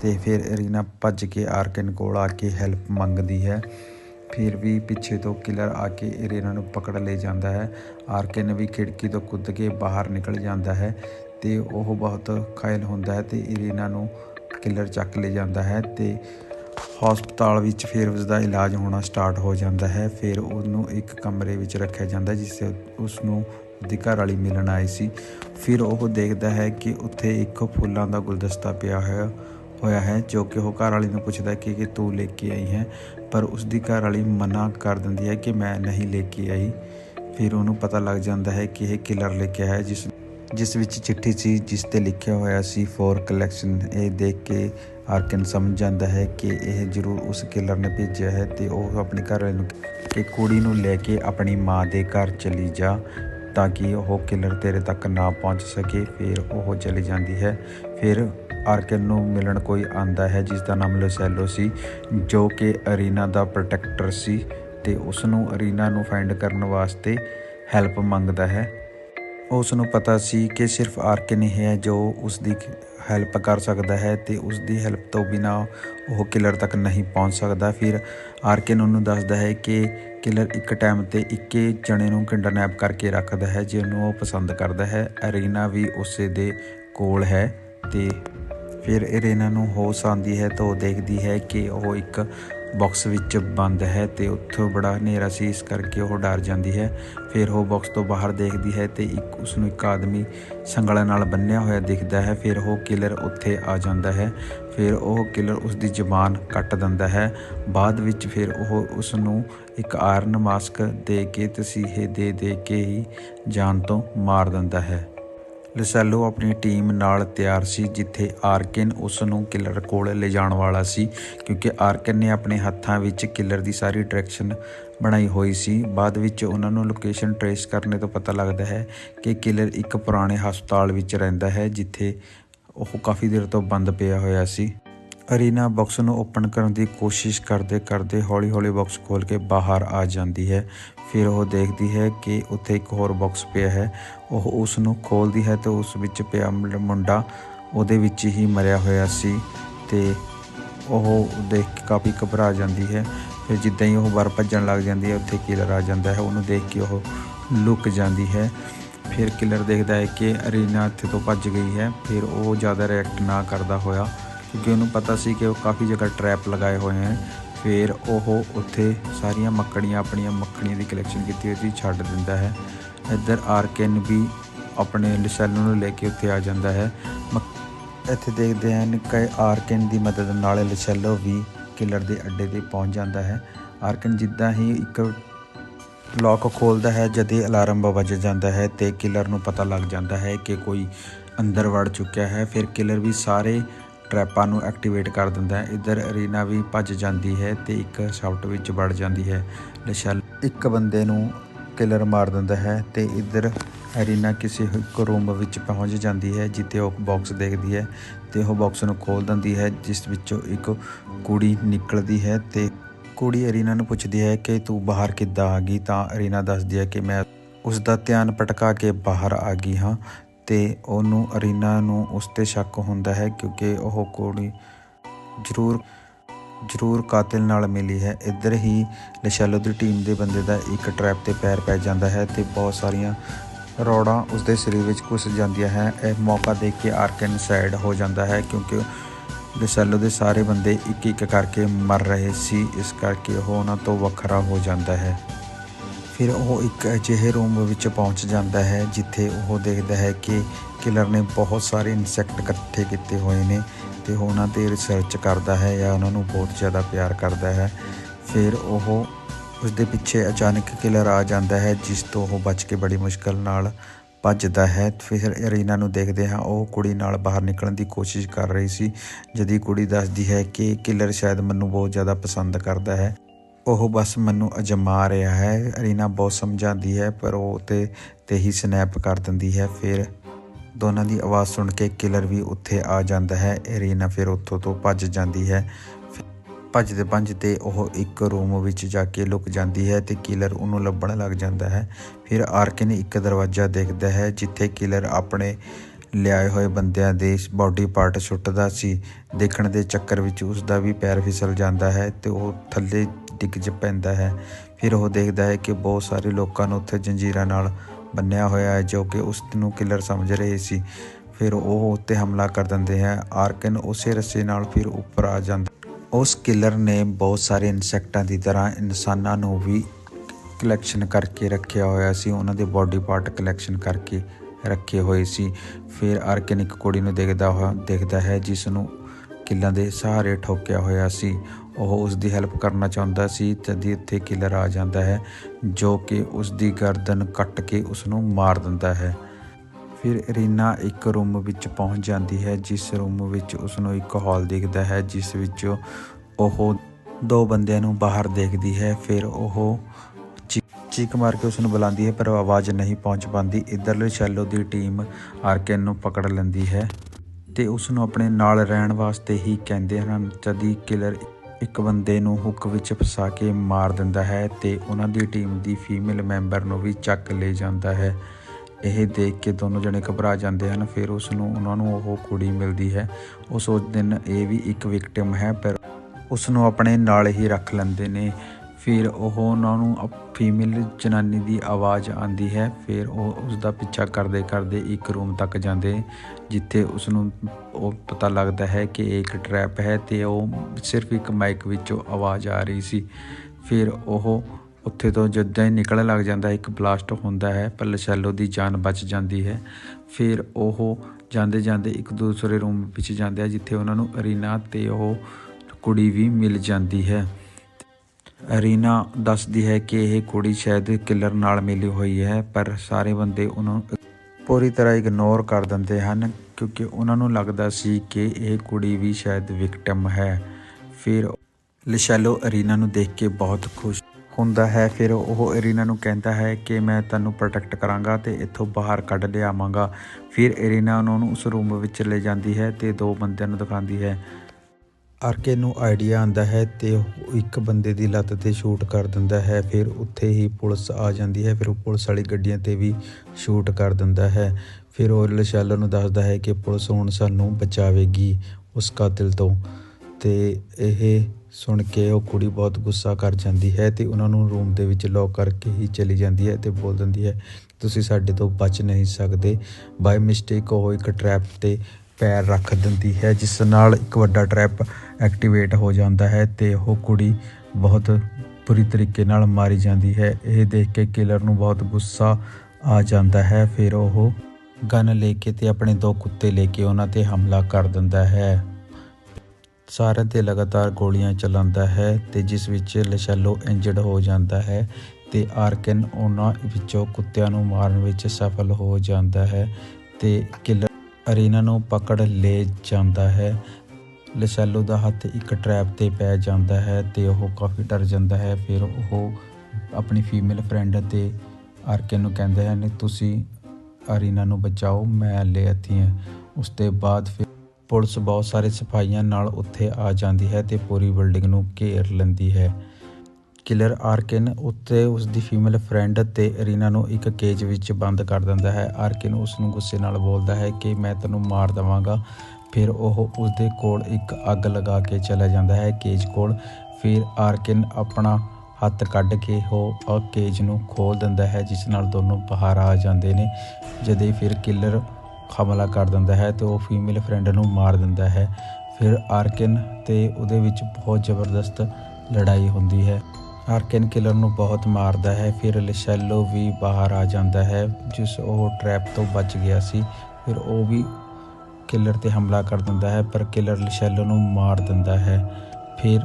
ਤੇ ਫਿਰ ਅਰੀਨਾ ਭੱਜ ਕੇ ਆਰਕਨ ਕੋਲ ਆ ਕੇ ਹੈਲਪ ਮੰਗਦੀ ਹੈ। ਫਿਰ ਵੀ ਪਿੱਛੇ ਤੋਂ ਕਿਲਰ ਆ ਕੇ ਇਰੇਨਾ ਨੂੰ ਪਕੜ ਲੈ ਜਾਂਦਾ ਹੈ। ਆਰਕਨ ਵੀ ਖਿੜਕੀ ਤੋਂ ਕੁੱਦ ਕੇ ਬਾਹਰ ਨਿਕਲ ਜਾਂਦਾ ਹੈ ਤੇ ਉਹ ਬਹੁਤ ਖਾਇਲ ਹੁੰਦਾ ਹੈ ਤੇ ਇਰੇਨਾ ਨੂੰ ਕਿਲਰ ਚੱਕ ਲੈ ਜਾਂਦਾ ਹੈ ਤੇ ਹਸਪਤਾਲ ਵਿੱਚ ਫਿਰ ਉਸ ਦਾ ਇਲਾਜ ਹੋਣਾ ਸਟਾਰਟ ਹੋ ਜਾਂਦਾ ਹੈ। ਫਿਰ ਉਹਨੂੰ ਇੱਕ ਕਮਰੇ ਵਿੱਚ ਰੱਖਿਆ ਜਾਂਦਾ ਜਿਸ ਉਸ ਨੂੰ ਦੀ ਘਰ ਵਾਲੀ ਮਿਲਣ ਆਈ ਸੀ। ਫਿਰ ਉਹ ਦੇਖਦਾ ਹੈ ਕਿ ਉੱਥੇ ਇੱਕ ਫੁੱਲਾਂ ਦਾ ਗੁਲਦਸਤਾ ਪਿਆ ਹੋਇਆ ਹੋਇਆ ਹੈ, ਜੋ ਕਿ ਉਹ ਘਰ ਵਾਲੀ ਨੂੰ ਪੁੱਛਦਾ ਕਿ ਕਿ ਤੂੰ ਲੈ ਕੇ ਆਈ ਹੈ, ਪਰ ਉਸ ਦੀ ਘਰ ਵਾਲੀ ਮਨਾ ਕਰ ਦਿੰਦੀ ਹੈ ਕਿ ਮੈਂ ਨਹੀਂ ਲੈ ਕੇ ਆਈ। ਫਿਰ ਉਹਨੂੰ ਪਤਾ ਲੱਗ ਜਾਂਦਾ ਹੈ ਕਿ ਇਹ ਕਿਲਰ ਲੈ ਕੇ ਆਇਆ ਜਿਸ ਜਿਸ ਵਿੱਚ ਚਿੱਠੀ ਸੀ, ਜਿਸ ਤੇ ਲਿਖਿਆ ਹੋਇਆ ਸੀ ਫੋਰ ਕਲੈਕਸ਼ਨ ਇਹ ਦੇਖ ਕੇ ਆਰਕਨ ਸਮਝ ਜਾਂਦਾ ਹੈ ਕਿ ਇਹ ਜ਼ਰੂਰ ਉਸ ਕਿਲਰ ਨੇ ਭੇਜਿਆ ਹੈ ਤੇ ਉਹ ਆਪਣੇ ਘਰ ਵਾਲੇ ਨੂੰ ਕਿ ਕੁੜੀ ਨੂੰ ਲੈ ਕੇ ਆਪਣੀ ਮਾਂ ਦੇ ਘਰ ਚਲੀ ਜਾ, ਤਾਂ ਕਿ ਉਹ ਕਿਲਰ ਤੇਰੇ ਤੱਕ ਨਾ ਪਹੁੰਚ ਸਕੇ। ਫਿਰ ਉਹ ਚਲੀ ਜਾਂਦੀ ਹੈ। ਫਿਰ ਆਰਕਨ ਨੂੰ ਮਿਲਣ ਕੋਈ ਆਂਦਾ ਹੈ, ਜਿਸ ਦਾ ਨਾਮ ਲੋਸੈਲੋ ਸੀ, ਜੋ ਕਿ ਅਰੀਨਾ ਦਾ ਪ੍ਰੋਟੈਕਟਰ ਸੀ ਤੇ ਉਸ ਨੂੰ ਅਰੀਨਾ ਨੂੰ ਫਾਈਂਡ ਕਰਨ ਵਾਸਤੇ ਹੈਲਪ ਮੰਗਦਾ ਹੈ। ਉਸ ਨੂੰ ਪਤਾ ਸੀ ਕਿ ਸਿਰਫ ਆਰਕਨ ਹੀ ਹੈ ਜੋ ਉਸ ਦੀ ਹੈਲਪ ਕਰ ਸਕਦਾ ਹੈ ਤੇ ਉਸ ਦੀ ਹੈਲਪ ਤੋਂ ਬਿਨਾ ਉਹ ਕਿਲਰ ਤੱਕ ਨਹੀਂ ਪਹੁੰਚ ਸਕਦਾ। ਫਿਰ ਆਰਕਨ ਉਹਨੂੰ ਦੱਸਦਾ ਹੈ ਕਿ ਕਿਲਰ ਇੱਕ ਟਾਈਮ ਤੇ ਇੱਕੇ ਜਣੇ ਨੂੰ ਕਿਡਨੈਪ ਕਰਕੇ ਰੱਖਦਾ ਹੈ, ਜਿਹਨੂੰ ਉਹ ਪਸੰਦ ਕਰਦਾ ਹੈ। ਅਰੀਨਾ ਵੀ ਉਸੇ ਦੇ ਕੋਲ ਹੈ ਤੇ ਫਿਰ ਇਰੇਨਾ ਨੂੰ ਹੋਸ਼ ਆਉਂਦੀ ਹੈ ਤਾਂ ਉਹ ਦੇਖਦੀ ਹੈ ਕਿ ਉਹ ਇੱਕ ਬਾਕਸ ਵਿੱਚ ਬੰਦ ਹੈ ਤੇ ਉੱਥੋਂ ਬੜਾ ਹਨੇਰਾ ਸੀ, ਇਸ ਕਰਕੇ ਉਹ ਡਰ ਜਾਂਦੀ ਹੈ। ਫਿਰ ਉਹ ਬਾਕਸ ਤੋਂ ਬਾਹਰ ਦੇਖਦੀ ਹੈ ਤੇ ਇੱਕ ਉਸ ਨੂੰ ਇੱਕ ਆਦਮੀ ਸੰਗਲਾਂ ਨਾਲ ਬੰਨਿਆ ਹੋਇਆ ਦਿਖਦਾ ਹੈ। ਫਿਰ ਉਹ ਕਿਲਰ ਉੱਥੇ ਆ ਜਾਂਦਾ ਹੈ। ਫਿਰ ਉਹ ਕਿਲਰ ਉਸ ਦੀ ਜ਼ਬਾਨ ਕੱਟ ਦਿੰਦਾ ਹੈ। ਬਾਅਦ ਵਿੱਚ ਫਿਰ ਉਹ ਉਸ ਨੂੰ ਇੱਕ ਆਇਰਨ ਮਾਸਕ ਦੇ ਕੇ ਤਸੀਹੇ ਦੇ ਦੇ ਕੇ ਹੀ ਜਾਨ ਤੋਂ ਮਾਰ ਦਿੰਦਾ ਹੈ। ਲਸੈਲੋ ਆਪਣੀ ਟੀਮ ਨਾਲ ਤਿਆਰ ਸੀ, ਜਿੱਥੇ ਆਰਕਨ ਉਸ ਨੂੰ ਕਿਲਰ ਕੋਲ ਲਿਜਾਣ ਵਾਲਾ ਸੀ, ਕਿਉਂਕਿ ਆਰਕਨ ਨੇ ਆਪਣੇ ਹੱਥਾਂ ਵਿੱਚ ਕਿਲਰ ਦੀ ਸਾਰੀ ਡਾਇਰੈਕਸ਼ਨ ਬਣਾਈ ਹੋਈ ਸੀ। ਬਾਅਦ ਵਿੱਚ ਉਹਨਾਂ ਨੂੰ ਲੋਕੇਸ਼ਨ ਟਰੇਸ ਕਰਨੇ ਤੋਂ ਪਤਾ ਲੱਗਦਾ ਹੈ ਕਿ ਕਿਲਰ ਇੱਕ ਪੁਰਾਣੇ ਹਸਪਤਾਲ ਵਿੱਚ ਰਹਿੰਦਾ ਹੈ, ਜਿੱਥੇ ਉਹ ਕਾਫੀ ਦੇਰ ਤੋਂ ਬੰਦ ਪਿਆ ਹੋਇਆ ਸੀ। ਅਰੀਨਾ ਬਾਕਸ ਨੂੰ ਓਪਨ ਕਰਨ ਦੀ ਕੋਸ਼ਿਸ਼ ਕਰਦੇ ਕਰਦੇ ਹੌਲੀ-ਹੌਲੀ ਬਾਕਸ ਖੋਲ ਕੇ ਬਾਹਰ ਆ ਜਾਂਦੀ ਹੈ। ਫਿਰ ਉਹ ਦੇਖਦੀ ਹੈ ਕਿ ਉੱਥੇ ਇੱਕ ਹੋਰ ਬਾਕਸ ਪਿਆ ਹੈ। ਉਹ ਉਸ ਨੂੰ ਖੋਲਦੀ ਹੈ ਤੇ ਉਸ ਵਿੱਚ ਪਿਆ ਮੁੰਡਾ ਉਹਦੇ ਵਿੱਚ ਹੀ ਮਰਿਆ ਹੋਇਆ ਸੀ ਤੇ ਉਹ ਦੇਖ ਕੇ ਕਾਫੀ ਘਬਰਾ ਜਾਂਦੀ ਹੈ। ਫਿਰ ਜਿੱਦਾਂ ਹੀ ਉਹ ਬਾਹਰ ਭੱਜਣ ਲੱਗ ਜਾਂਦੀ ਹੈ, ਉੱਥੇ ਕਿਲਰ ਆ ਜਾਂਦਾ ਹੈ। ਉਹਨੂੰ ਦੇਖ ਕੇ ਉਹ ਲੁਕ ਜਾਂਦੀ ਹੈ। ਫਿਰ ਕਿਲਰ ਦੇਖਦਾ ਹੈ ਕਿ ਅਰੀਨਾ ਇੱਥੇ ਤੋਂ ਭੱਜ ਗਈ ਹੈ। ਫਿਰ ਉਹ ਜ਼ਿਆਦਾ ਰਿਐਕਟ ਨਾ ਕਰਦਾ ਹੋਇਆ ਕਿਉਂਕਿ ਉਹਨੂੰ ਪਤਾ ਸੀ ਕਿ ਉਹ ਕਾਫੀ ਜਗ੍ਹਾ ਟਰੈਪ ਲਗਾਏ ਹੋਏ ਹਨ ਫਿਰ ਉਹ ਉੱਥੇ ਸਾਰੀਆਂ ਮੱਕੜੀਆਂ ਆਪਣੀਆਂ ਮੱਖਣੀਆਂ ਦੀ ਕਲੈਕਸ਼ਨ ਕੀਤੀ ਹੋਈ ਸੀ, ਛੱਡ ਦਿੰਦਾ ਹੈ। ਇੱਧਰ ਆਰਕਨ ਵੀ ਆਪਣੇ ਲਿਸੈਲੋ ਨੂੰ ਲੈ ਕੇ ਉੱਥੇ ਆ ਜਾਂਦਾ ਹੈ। ਮੱਕ- ਇੱਥੇ ਦੇਖਦੇ ਹਨ ਕਿ ਆਰਕਨ ਦੀ ਮਦਦ ਨਾਲ ਲਿਸੈਲੋ ਵੀ ਕਿਲਰ ਦੇ ਅੱਡੇ ਤੇ ਪਹੁੰਚ ਜਾਂਦਾ ਹੈ। ਆਰਕਨ ਜਿੱਦਾਂ ਹੀ ਇੱਕ ਲੌਕ ਖੋਲਦਾ ਹੈ, ਜਦ ਅਲਾਰਮ ਵੱਜ ਜਾਂਦਾ ਹੈ ਤੇ ਕਿਲਰ ਨੂੰ ਪਤਾ ਲੱਗ ਜਾਂਦਾ ਹੈ ਕਿ ਕੋਈ ਅੰਦਰ ਵੜ ਚੁੱਕਿਆ ਹੈ। ਫਿਰ ਕਿਲਰ ਵੀ ਸਾਰੇ ਟਰੈਪਾਂ ਨੂੰ ਐਕਟੀਵੇਟ ਕਰ ਦਿੰਦਾ ਹੈ। ਇੱਧਰ ਅਰੀਨਾ ਵੀ ਭੱਜ ਜਾਂਦੀ ਹੈ ਤੇ ਇੱਕ ਸ਼ਾਫਟ ਵਿੱਚ ਵੜ ਜਾਂਦੀ ਹੈ। ਲਸ਼ਲ ਇੱਕ ਬੰਦੇ ਨੂੰ ਕਿਲਰ ਮਾਰ ਦਿੰਦਾ ਹੈ ਤੇ ਇੱਧਰ ਅਰੀਨਾ ਕਿਸੇ ਇੱਕ ਰੂਮ ਵਿੱਚ ਪਹੁੰਚ ਜਾਂਦੀ ਹੈ, ਜਿੱਥੇ ਉਹ ਬਾਕਸ ਦੇਖਦੀ ਹੈ ਤੇ ਉਹ ਬਾਕਸ ਨੂੰ ਖੋਲ ਦਿੰਦੀ ਹੈ, ਜਿਸ ਵਿੱਚੋਂ ਇੱਕ ਕੁੜੀ ਨਿਕਲਦੀ ਹੈ ਤੇ ਕੁੜੀ ਅਰੀਨਾ ਨੂੰ ਪੁੱਛਦੀ ਹੈ ਕਿ ਤੂੰ ਬਾਹਰ ਕਿੱਦਾਂ ਆ ਗਈ? ਤਾਂ ਅਰੀਨਾ ਦੱਸਦੀ ਹੈ ਕਿ ਮੈਂ ਉਸ ਦਾ ਧਿਆਨ ਭਟਕਾ ਕੇ ਬਾਹਰ ਆ ਗਈ ਹਾਂ। ਤੇ ਉਹਨੂੰ ਅਰੀਨਾ ਨੂੰ ਉਸ ਤੇ ਸ਼ੱਕ ਹੁੰਦਾ ਹੈ ਕਿਉਂਕਿ ਉਹ ਕੁੜੀ ਜ਼ਰੂਰ ਜ਼ਰੂਰ ਕਾਤਿਲ ਨਾਲ ਮਿਲੀ ਹੈ। ਇੱਧਰ ਹੀ ਲਸ਼ੈਲੋ ਦੀ ਟੀਮ ਦੇ ਬੰਦੇ ਦਾ ਇੱਕ ਟਰੈਪ ਤੇ ਪੈਰ ਪੈ ਜਾਂਦਾ ਹੈ ਤੇ ਬਹੁਤ ਸਾਰੀਆਂ ਰੋੜਾਂ ਉਸਦੇ ਸਰੀਰ ਵਿੱਚ ਘੁਸ ਜਾਂਦੀਆਂ ਹੈ। ਇਹ ਮੌਕਾ ਦੇਖ ਕੇ ਆਰਕਨ ਸਾਈਡ ਹੋ ਜਾਂਦਾ ਹੈ ਕਿਉਂਕਿ ਲਸ਼ੈਲੋ ਦੇ ਸਾਰੇ ਬੰਦੇ ਇੱਕ ਇੱਕ ਕਰਕੇ ਮਰ ਰਹੇ ਸੀ। ਇਸ ਕਰਕੇ ਉਹ ਉਹਨਾਂ ਤੋਂ ਵੱਖਰਾ ਹੋ ਜਾਂਦਾ ਹੈ। ਫਿਰ ਉਹ ਇੱਕ ਅਜਿਹੇ ਰੂਮ ਵਿੱਚ ਪਹੁੰਚ ਜਾਂਦਾ ਹੈ, ਜਿੱਥੇ ਉਹ ਦੇਖਦਾ ਹੈ ਕਿ ਕਿਲਰ ਨੇ ਬਹੁਤ ਸਾਰੇ ਇਨਸੈਕਟ ਇਕੱਠੇ ਕੀਤੇ ਹੋਏ ਨੇ ਤੇ ਉਹਨਾਂ ਤੇ ਰਿਸਰਚ ਕਰਦਾ ਹੈ ਜਾਂ ਉਹਨਾਂ ਨੂੰ ਬਹੁਤ ਜ਼ਿਆਦਾ ਪਿਆਰ ਕਰਦਾ ਹੈ। ਫਿਰ ਉਹ ਉਸਦੇ ਪਿੱਛੇ ਅਚਾਨਕ ਕਿਲਰ ਆ ਜਾਂਦਾ ਹੈ, ਜਿਸ ਤੋਂ ਉਹ ਬਚ ਕੇ ਬੜੀ ਮੁਸ਼ਕਲ ਨਾਲ ਭੱਜਦਾ ਹੈ। ਫਿਰ ਅਰੀਨਾ ਨੂੰ ਦੇਖਦੇ ਹਾਂ, ਉਹ ਕੁੜੀ ਨਾਲ ਬਾਹਰ ਨਿਕਲਣ ਦੀ ਕੋਸ਼ਿਸ਼ ਕਰ ਰਹੀ ਸੀ ਜਦੀ ਕੁੜੀ ਦੱਸਦੀ ਹੈ ਕਿ ਕਿਲਰ ਸ਼ਾਇਦ ਮੈਨੂੰ ਬਹੁਤ ਜ਼ਿਆਦਾ ਪਸੰਦ ਕਰਦਾ ਹੈ। ਉਹ ਬਸ ਮੈਨੂੰ ਅਜਮਾ ਰਿਹਾ ਹੈ ਅਰੀਨਾ ਬਹੁਤ ਸਮਝਾਉਂਦੀ ਹੈ, ਪਰ ਉਹ ਤੇ ਤੇ ਹੀ ਸਨੈਪ ਕਰ ਦਿੰਦੀ ਹੈ। ਫਿਰ ਦੋਨਾਂ ਦੀ ਆਵਾਜ਼ ਸੁਣ ਕੇ ਕਿਲਰ ਵੀ ਉੱਥੇ ਆ ਜਾਂਦਾ ਹੈ। ਅਰੀਨਾ ਫਿਰ ਉੱਥੋਂ ਤੋਂ ਭੱਜ ਜਾਂਦੀ ਹੈ। ਭੱਜਦੇ ਭੱਜਦੇ ਉਹ ਇੱਕ ਰੂਮ ਵਿੱਚ ਜਾ ਕੇ ਲੁਕ ਜਾਂਦੀ ਹੈ ਤੇ ਕਿਲਰ ਉਹਨੂੰ ਲੱਭਣ ਲੱਗ ਜਾਂਦਾ ਹੈ। ਫਿਰ ਆਰਕਿਨ ਇੱਕ ਦਰਵਾਜ਼ਾ ਦੇਖਦਾ ਹੈ ਜਿੱਥੇ ਕਿਲਰ ਆਪਣੇ ਲਿਆਏ ਹੋਏ ਬੰਦਿਆਂ ਦੇ ਬਾਡੀ ਪਾਰਟ ਸੁੱਟਦਾ ਸੀ। ਦੇਖਣ ਦੇ ਚੱਕਰ ਵਿੱਚ ਉਸ ਦਾ ਵੀ ਪੈਰ ਫਿਸਲ ਜਾਂਦਾ ਹੈ ਤੇ ਉਹ ਥੱਲੇ ਡਿੱਗ ਪੈਂਦਾ ਹੈ। ਫਿਰ ਉਹ ਦੇਖਦਾ ਹੈ ਕਿ ਬਹੁਤ ਸਾਰੇ ਲੋਕਾਂ ਨੂੰ ਉੱਥੇ ਜੰਜੀਰਾਂ ਨਾਲ ਬੰਨਿਆ ਹੋਇਆ ਹੈ, ਜੋ ਕਿ ਉਸ ਨੂੰ ਕਿਲਰ ਸਮਝ ਰਹੇ ਸੀ। ਫਿਰ ਉਹ ਉੱਤੇ ਹਮਲਾ ਕਰ ਦਿੰਦੇ ਹੈ। ਆਰਕਨ ਉਸੇ ਰੱਸੇ ਨਾਲ ਫਿਰ ਉੱਪਰ ਆ ਜਾਂਦਾ ਉਸ ਕਿਲਰ ਨੇ ਬਹੁਤ ਸਾਰੇ ਇਨਸੈਕਟਾਂ ਦੀ ਤਰ੍ਹਾਂ ਇਨਸਾਨਾਂ ਨੂੰ ਵੀ ਕਲੈਕਸ਼ਨ ਕਰਕੇ ਰੱਖਿਆ ਹੋਇਆ ਸੀ। ਉਹਨਾਂ ਦੇ ਬਾਡੀ ਪਾਰਟ ਕਲੈਕਸ਼ਨ ਕਰਕੇ ਰੱਖੇ ਹੋਏ ਸੀ। ਫਿਰ ਆਰਕਨ ਇੱਕ ਕੁੜੀ ਨੂੰ ਦੇਖਦਾ ਹੋਇਆ ਦੇਖਦਾ ਹੈ ਜਿਸ ਨੂੰ ਕਿੱਲਾਂ ਦੇ ਸਹਾਰੇ ਠੋਕਿਆ ਹੋਇਆ ਸੀ। ਉਹ ਉਸ ਦੀ ਹੈਲਪ ਕਰਨਾ ਚਾਹੁੰਦਾ ਸੀ ਤਦ ਉੱਥੇ ਕਿਲਰ ਆ ਜਾਂਦਾ ਹੈ, ਜੋ ਕਿ ਉਸ ਦੀ ਗਰਦਨ ਕੱਟ ਕੇ ਉਸ ਨੂੰ ਮਾਰ ਦਿੰਦਾ ਹੈ। ਫਿਰ ਰੀਨਾ ਇੱਕ ਰੂਮ ਵਿੱਚ ਪਹੁੰਚ ਜਾਂਦੀ ਹੈ, ਜਿਸ ਰੂਮ ਵਿੱਚ ਉਸ ਨੂੰ ਇੱਕ ਹਾਲ ਦਿਖਦਾ ਹੈ, ਜਿਸ ਵਿੱਚ ਉਹ ਦੋ ਬੰਦਿਆਂ ਨੂੰ ਬਾਹਰ ਦੇਖਦੀ ਹੈ। ਫਿਰ ਉਹ ਚੀ- ਚੀਕ ਮਾਰ ਕੇ ਉਸ ਨੂੰ ਬੁਲਾਉਂਦੀ ਹੈ, ਪਰ ਆਵਾਜ਼ ਨਹੀਂ ਪਹੁੰਚ ਪਾਉਂਦੀ। ਇੱਧਰਲੇ ਸ਼ੈਲੋ ਦੀ ਟੀਮ ਆਰਕਨ ਨੂੰ ਪਕੜ ਲੈਂਦੀ ਹੈ ਤੇ ਉਸ ਨੂੰ ਆਪਣੇ ਨਾਲ ਰਹਿਣ ਵਾਸਤੇ ਹੀ ਕਹਿੰਦੇ ਹਨ, ਜਦੀ ਕਿਲਰ ਇੱਕ ਬੰਦੇ ਨੂੰ ਹੁੱਕ ਵਿੱਚ ਫਸਾ ਕੇ ਮਾਰ ਦਿੰਦਾ ਹੈ ਤੇ ਉਹਨਾਂ ਦੀ ਟੀਮ ਦੀ ਫੀਮੇਲ ਮੈਂਬਰ ਨੂੰ ਵੀ ਚੱਕ ਲੈ ਜਾਂਦਾ ਹੈ। ਇਹ ਦੇਖ ਕੇ ਦੋਨੋਂ ਜਣੇ ਘਬਰਾ ਜਾਂਦੇ ਹਨ। ਫਿਰ ਉਸ ਨੂੰ ਉਹਨਾਂ ਨੂੰ ਉਹ ਕੁੜੀ ਮਿਲਦੀ ਹੈ। ਉਹ ਸੋਚਦੇ ਨੇ ਇਹ ਵੀ ਇੱਕ ਵਿਕਟਿਮ ਹੈ, ਪਰ ਉਸ ਨੂੰ ਆਪਣੇ ਨਾਲ ਹੀ ਰੱਖ ਲੈਂਦੇ ਨੇ। ਫਿਰ ਉਹ ਉਹਨਾਂ ਨੂੰ ਫੀਮੇਲ ਜਨਾਨੀ ਦੀ ਆਵਾਜ਼ ਆਉਂਦੀ ਹੈ ਫਿਰ ਉਹ ਉਸ ਦਾ ਪਿੱਛਾ ਕਰਦੇ ਕਰਦੇ ਇੱਕ ਰੂਮ ਤੱਕ ਜਾਂਦੇ ਜਿੱਥੇ ਉਸ ਨੂੰ ਉਹ ਪਤਾ ਲੱਗਦਾ ਹੈ ਕਿ ਇਹ ਇੱਕ ਟਰੈਪ ਹੈ ਤੇ ਉਹ ਸਿਰਫ ਇੱਕ ਮਾਈਕ ਵਿੱਚੋਂ ਆਵਾਜ਼ ਆ ਰਹੀ ਸੀ। ਫਿਰ ਉਹ ਉੱਥੇ ਤੋਂ ਜਦੋਂ ਹੀ ਨਿਕਲਣ ਲੱਗ ਜਾਂਦਾ ਹੈ, ਇੱਕ ਬਲਾਸਟ ਹੁੰਦਾ ਹੈ ਪਰ ਲਸ਼ੈਲੋ ਦੀ ਜਾਨ ਬਚ ਜਾਂਦੀ ਹੈ। ਫਿਰ ਉਹ ਜਾਂਦੇ ਜਾਂਦੇ ਇੱਕ ਦੂਸਰੇ ਰੂਮ ਵਿੱਚ ਜਾਂਦੇ ਆ ਜਿੱਥੇ ਉਹਨਾਂ ਨੂੰ ਅਰੀਨਾ ਤੇ ਉਹ ਕੁੜੀ ਵੀ ਮਿਲ ਜਾਂਦੀ ਹੈ। ਅਰੀਨਾ ਦੱਸਦੀ ਹੈ ਕਿ ਇਹ ਕੁੜੀ ਸ਼ਾਇਦ ਕਿਲਰ ਨਾਲ ਮਿਲੀ ਹੋਈ ਹੈ, ਪਰ ਸਾਰੇ ਬੰਦੇ ਉਹਨੂੰ ਪੂਰੀ ਤਰ੍ਹਾਂ ਇਗਨੋਰ ਕਰ ਦਿੰਦੇ ਹਨ, ਕਿਉਂਕਿ ਉਹਨਾਂ ਨੂੰ ਲੱਗਦਾ ਸੀ ਕਿ ਇਹ ਕੁੜੀ ਵੀ ਸ਼ਾਇਦ ਵਿਕਟਮ ਹੈ। ਫਿਰ ਲਿਸ਼ੈਲੋ ਅਰੀਨਾ ਨੂੰ ਦੇਖ ਕੇ ਬਹੁਤ ਖੁਸ਼ ਹੁੰਦਾ ਹੈ। ਫਿਰ ਉਹ ਅਰੀਨਾ ਨੂੰ ਕਹਿੰਦਾ ਹੈ ਕਿ ਮੈਂ ਤੈਨੂੰ ਪ੍ਰੋਟੈਕਟ ਕਰਾਂਗਾ ਤੇ ਇੱਥੋਂ ਬਾਹਰ ਕੱਢ ਲਿਆਵਾਂਗਾ। ਫਿਰ ਅਰੀਨਾ ਉਹਨਾਂ ਨੂੰ ਉਸ ਰੂਮ ਵਿੱਚ ਲੈ ਜਾਂਦੀ ਹੈ ਤੇ ਦੋ ਬੰਦਿਆਂ ਨੂੰ ਦਿਖਾਉਂਦੀ ਹੈ। ਆਰਕੇ ਨੂੰ ਆਈਡੀਆ ਆਂਦਾ ਹੈ ਤੇ ਉਹ ਇੱਕ ਬੰਦੇ ਦੀ ਲੱਤ ਤੇ ਸ਼ੂਟ ਕਰ ਦਿੰਦਾ ਹੈ। ਫਿਰ ਉੱਥੇ ਹੀ ਪੁਲਿਸ ਆ ਜਾਂਦੀ ਹੈ। ਫਿਰ ਉਹ ਪੁਲਿਸ ਵਾਲੀ ਗੱਡੀਆਂ ਤੇ ਵੀ ਸ਼ੂਟ ਕਰ ਦਿੰਦਾ ਹੈ। ਫਿਰ ਉਹ ਲਸ਼ੈਲਰ ਨੂੰ ਦੱਸਦਾ ਹੈ ਕਿ ਪੁਲਿਸ ਹੁਣ ਸਾਨੂੰ ਬਚਾਵੇਗੀ ਉਸ ਕਾਤਿਲ ਤੋਂ। ਤੇ ਇਹ ਸੁਣ ਕੇ ਉਹ ਕੁੜੀ ਬਹੁਤ ਗੁੱਸਾ ਕਰ ਜਾਂਦੀ ਹੈ ਤੇ ਉਹਨਾਂ ਨੂੰ ਰੂਮ ਦੇ ਵਿੱਚ ਲੋਕ ਕਰਕੇ ਹੀ ਚਲੀ ਜਾਂਦੀ ਹੈ ਤੇ ਬੋਲ ਦਿੰਦੀ ਹੈ, ਤੁਸੀਂ ਸਾਡੇ ਤੋਂ ਬਚ ਨਹੀਂ ਸਕਦੇ। ਬਾਈ ਮਿਸਟੇਕ ਉਹ ਇੱਕ ਟਰੈਪ ਤੇ ਪੈਰ ਰੱਖ ਦਿੰਦੀ ਹੈ, ਜਿਸ ਨਾਲ ਇੱਕ ਵੱਡਾ ਟਰੈਪ ਐਕਟੀਵੇਟ ਹੋ ਜਾਂਦਾ ਹੈ ਤੇ ਉਹ ਕੁੜੀ ਬਹੁਤ ਬੁਰੀ ਤਰੀਕੇ ਨਾਲ ਮਾਰੀ ਜਾਂਦੀ ਹੈ। ਇਹ ਦੇਖ ਕੇ ਕਿਲਰ ਨੂੰ ਬਹੁਤ ਗੁੱਸਾ ਆ ਜਾਂਦਾ ਹੈ। ਫਿਰ ਉਹ ਗਨ ਲੈ ਕੇ ਤੇ ਆਪਣੇ ਦੋ ਕੁੱਤੇ ਲੈ ਕੇ ਉਹਨਾਂ ਤੇ ਹਮਲਾ ਕਰ ਦਿੰਦਾ ਹੈ। ਸਾਰਿਆਂ ਤੇ ਲਗਾਤਾਰ ਗੋਲੀਆਂ ਚਲਾਉਂਦਾ ਹੈ ਤੇ ਜਿਸ ਵਿੱਚ ਲਸ਼ੈਲੋ ਇੰਜਰਡ ਹੋ ਜਾਂਦਾ ਹੈ ਤੇ ਆਰਕਨ ਉਹਨਾਂ ਵਿੱਚੋਂ ਕੁੱਤਿਆਂ ਨੂੰ ਮਾਰਨ ਵਿੱਚ ਸਫਲ ਹੋ ਜਾਂਦਾ ਹੈ ਤੇ ਕਿਲਰ ਅਰੀਨਾ ਨੂੰ ਪਕੜ ਲੈ ਜਾਂਦਾ ਹੈ। ਲਸ਼ੈਲੋ ਦਾ ਹੱਥ ਇੱਕ ਟਰੈਪ ਤੇ ਪੈ ਜਾਂਦਾ ਹੈ ਤੇ ਉਹ ਕਾਫੀ ਡਰ ਜਾਂਦਾ ਹੈ। ਫਿਰ ਉਹ ਆਪਣੀ ਫੀਮੇਲ ਫਰੈਂਡ ਤੇ ਆਰਕੇ ਨੂੰ ਕਹਿੰਦੇ ਹਨ, ਤੁਸੀਂ ਅਰੀਨਾ ਨੂੰ ਬਚਾਓ, ਮੈਂ ਲੈ ਇੱਥੇ ਹਾਂ। ਉਸ ਤੋਂ ਬਾਅਦ ਫਿਰ ਪੁਲਿਸ ਬਹੁਤ ਸਾਰੇ ਸਿਪਾਹੀਆਂ ਨਾਲ ਉੱਥੇ ਆ ਜਾਂਦੀ ਹੈ ਤੇ ਪੂਰੀ ਬਿਲਡਿੰਗ ਨੂੰ ਘੇਰ ਲੈਂਦੀ ਹੈ। ਕਿਲਰ ਆਰਕਿਨ ਉੱਤੇ ਉਸ ਦੀ ਫੀਮੇਲ ਫਰੈਂਡ ਅਤੇ ਅਰੀਨਾ ਨੂੰ ਇੱਕ ਕੇਜ ਵਿੱਚ ਬੰਦ ਕਰ ਦਿੰਦਾ ਹੈ। ਆਰਕਿਨ ਉਸ ਨੂੰ ਗੁੱਸੇ ਨਾਲ ਬੋਲਦਾ ਹੈ ਕਿ ਮੈਂ ਤੈਨੂੰ ਮਾਰ ਦਵਾਂਗਾ। ਫਿਰ ਉਹ ਉਸਦੇ ਕੋਲ ਇੱਕ ਅੱਗ ਲਗਾ ਕੇ ਚਲਾ ਜਾਂਦਾ ਹੈ। ਕੇਜ ਕੋਲ ਫਿਰ ਆਰਕਿਨ ਆਪਣਾ ਹੱਥ ਕੱਢ ਕੇ ਉਹ ਕੇਜ ਨੂੰ ਖੋਲ ਦਿੰਦਾ ਹੈ, ਜਿਸ ਨਾਲ ਦੋਨੋਂ ਬਾਹਰ ਆ ਜਾਂਦੇ ਨੇ। ਜਦੇ ਫਿਰ ਕਿਲਰ ਹਮਲਾ ਕਰ ਦਿੰਦਾ ਹੈ ਤੇ ਉਹ ਫੀਮੇਲ ਫਰੈਂਡ ਨੂੰ ਮਾਰ ਦਿੰਦਾ ਹੈ। ਫਿਰ ਆਰਕਿਨ ਤੇ ਉਹਦੇ ਵਿੱਚ ਬਹੁਤ ਜ਼ਬਰਦਸਤ ਲੜਾਈ ਹੁੰਦੀ ਹੈ। ਆਰਕਿਨ ਕਿਲਰ ਨੂੰ ਬਹੁਤ ਮਾਰਦਾ ਹੈ। ਫਿਰ ਲਿਸ਼ੈਲੋ ਵੀ ਬਾਹਰ ਆ ਜਾਂਦਾ ਹੈ, ਜਿਸ ਉਹ ਟ੍ਰੈਪ ਤੋਂ ਬਚ ਗਿਆ ਸੀ। ਫਿਰ ਉਹ ਵੀ ਕਿਲਰ ਤੇ ਹਮਲਾ ਕਰ ਦਿੰਦਾ ਹੈ, ਪਰ ਕਿਲਰ ਲਿਸ਼ੈਲੋ ਨੂੰ ਮਾਰ ਦਿੰਦਾ ਹੈ। ਫਿਰ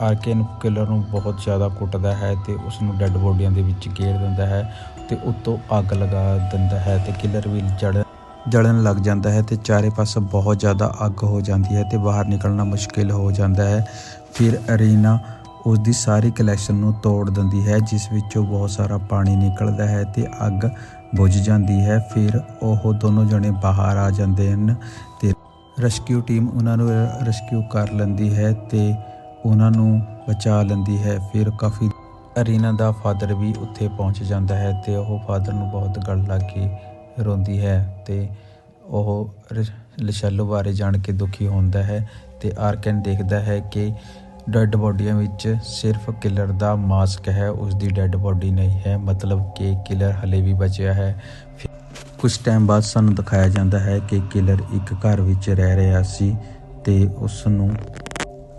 ਆਰਕੇਨ ਕਿਲਰ ਨੂੰ ਬਹੁਤ ਜ਼ਿਆਦਾ ਕੁੱਟਦਾ ਹੈ ਤੇ ਉਸ ਨੂੰ ਡੈੱਡ ਬੋਡੀਆਂ ਦੇ ਵਿੱਚ ਘੇਰ ਦਿੰਦਾ ਹੈ ਤੇ ਉੱਤੋਂ ਅੱਗ ਲਗਾ ਦਿੰਦਾ ਹੈ ਤੇ ਕਿਲਰ ਵੀ ਜੜ ਜਲਣ ਲੱਗ ਜਾਂਦਾ ਹੈ ਤੇ ਚਾਰੇ ਪਾਸੇ ਬਹੁਤ ਜ਼ਿਆਦਾ ਅੱਗ ਹੋ ਜਾਂਦੀ ਹੈ ਤੇ ਬਾਹਰ ਨਿਕਲਣਾ ਮੁਸ਼ਕਿਲ ਹੋ ਜਾਂਦਾ ਹੈ। ਫਿਰ ਅਰੀਨਾ ਉਸ ਦੀ ਸਾਰੀ ਕਲੈਕਸ਼ਨ ਨੂੰ ਤੋੜ ਦਿੰਦੀ ਹੈ, ਜਿਸ ਵਿੱਚੋਂ ਬਹੁਤ ਸਾਰਾ ਪਾਣੀ ਨਿਕਲਦਾ ਹੈ ਤੇ ਅੱਗ ਬੁਝ ਜਾਂਦੀ ਹੈ। ਫਿਰ ਉਹ ਦੋਨੋਂ ਜਣੇ ਬਾਹਰ ਆ ਜਾਂਦੇ ਹਨ ਤੇ ਰੈਸਕਿਊ ਟੀਮ ਉਹਨਾਂ ਨੂੰ ਰੈਸਕਿਊ ਕਰ ਲੈਂਦੀ ਹੈ ਤੇ ਉਹਨਾਂ ਨੂੰ ਬਚਾ ਲੈਂਦੀ ਹੈ। ਫਿਰ ਕਾਫੀ ਅਰੀਨਾ ਦਾ ਫਾਦਰ ਵੀ ਉੱਥੇ ਪਹੁੰਚ ਜਾਂਦਾ ਹੈ ਤੇ ਉਹ ਫਾਦਰ ਨੂੰ ਬਹੁਤ ਗਲ ਲੱਗ ਕੇ ਰੋਂਦੀ ਹੈ ਤੇ ਉਹ ਲਿਸ਼ੈਲੋ ਬਾਰੇ ਜਾਣ ਕੇ ਦੁਖੀ ਹੁੰਦਾ ਹੈ ਤੇ ਆਰਕਨ ਦੇਖਦਾ ਹੈ ਕਿ ਡੈੱਡ ਬੋਡੀਆਂ ਵਿੱਚ ਸਿਰਫ ਕਿਲਰ ਦਾ ਮਾਸਕ ਹੈ ਉਸ ਦੀ ਡੈੱਡ ਬੋਡੀ ਨਹੀਂ ਹੈ, ਮਤਲਬ ਕਿ ਕਿਲਰ ਹਲੇ ਵੀ ਬਚਿਆ ਹੈ। ਫਿਰ ਕੁਝ ਟਾਈਮ ਬਾਅਦ ਸਾਨੂੰ ਦਿਖਾਇਆ ਜਾਂਦਾ ਹੈ ਕਿ ਕਿਲਰ ਇੱਕ ਘਰ ਵਿੱਚ ਰਹਿ ਰਿਹਾ ਸੀ ਤੇ ਉਸ ਨੂੰ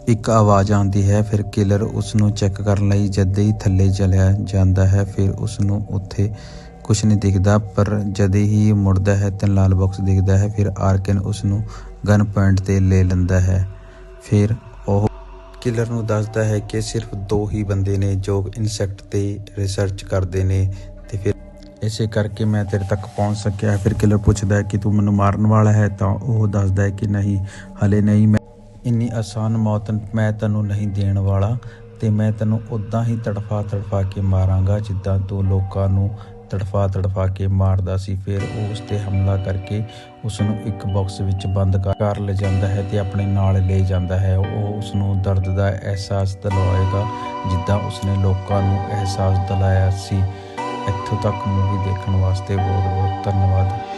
ਇੱਕ ਆਵਾਜ਼ ਆਉਂਦੀ ਹੈ, ਫਿਰ ਕਿਲਰ ਉਸ ਨੂੰ ਚੈੱਕ ਕਰਨ ਲਈ ਜਦ ਹੀ ਥੱਲੇ ਚਲਿਆ ਜਾਂਦਾ ਹੈ, ਫਿਰ ਉਸ ਨੂੰ ਉੱਥੇ ਕੁਝ ਨਹੀਂ ਦਿਖਦਾ, ਪਰ ਜਦ ਹੀ ਮੁੜਦਾ ਹੈ ਤਾਂ ਲਾਲ ਬਾਕਸ ਦਿਖਦਾ ਹੈ, ਫਿਰ ਆਰਕਨ ਉਸ ਨੂੰ ਗਨ ਪੁਆਇੰਟ ਤੇ ਲੈ ਲੈਂਦਾ ਹੈ। ਫਿਰ ਕਿਲਰ ਨੂੰ ਦੱਸਦਾ ਹੈ ਕਿ ਸਿਰਫ ਦੋ ਹੀ ਬੰਦੇ ਨੇ ਜੋ ਇਨਸੈਕਟ ਤੇ ਰਿਸਰਚ ਕਰਦੇ ਨੇ ਤੇ ਫਿਰ ਇਸੇ ਕਰਕੇ ਮੈਂ ਤੇਰੇ ਤੱਕ ਪਹੁੰਚ ਸਕਿਆ। ਫਿਰ ਕਿਲਰ ਪੁੱਛਦਾ ਹੈ ਕਿ ਤੂੰ ਮੈਨੂੰ ਮਾਰਨ ਵਾਲਾ ਹੈ ਤਾਂ ਉਹ ਦੱਸਦਾ ਹੈ ਕਿ ਨਹੀਂ, ਹਲੇ ਨਹੀਂ, ਮੈਂ ਇੰਨੀ ਆਸਾਨ ਮੌਤ ਮੈਂ ਤੈਨੂੰ ਨਹੀਂ ਦੇਣ ਵਾਲਾ ਤੇ ਮੈਂ ਤੈਨੂੰ ਉਦਾਂ ਹੀ ਤੜਫਾ ਤੜਫਾ ਕੇ ਮਾਰਾਂਗਾ ਜਿੱਦਾਂ ਤੂੰ ਲੋਕਾਂ ਨੂੰ ਤੜਫਾ ਤੜਫਾ ਕੇ ਮਾਰਦਾ ਸੀ। ਫਿਰ ਉਹ ਉਸ ਤੇ ਹਮਲਾ ਕਰਕੇ ਉਸ ਨੂੰ ਇੱਕ ਬਾਕਸ ਵਿੱਚ ਬੰਦ ਕਰ- ਕਰ ਲੈ ਜਾਂਦਾ ਹੈ ਤੇ ਆਪਣੇ ਨਾਲ ਲੈ ਜਾਂਦਾ ਹੈ। ਉਹ ਉਸ ਨੂੰ ਦਰਦ ਦਾ ਅਹਿਸਾਸ ਦਿਲਾਏਗਾ, ਜਿੱਦਾਂ ਉਸਨੇ ਲੋਕਾਂ ਨੂੰ ਅਹਿਸਾਸ ਦਿਲਾਇਆ ਸੀ। ਇੱਥੋਂ ਤੱਕ ਮੂਵੀ ਦੇਖਣ ਵਾਸਤੇ ਬਹੁਤ ਬਹੁਤ ਧੰਨਵਾਦ।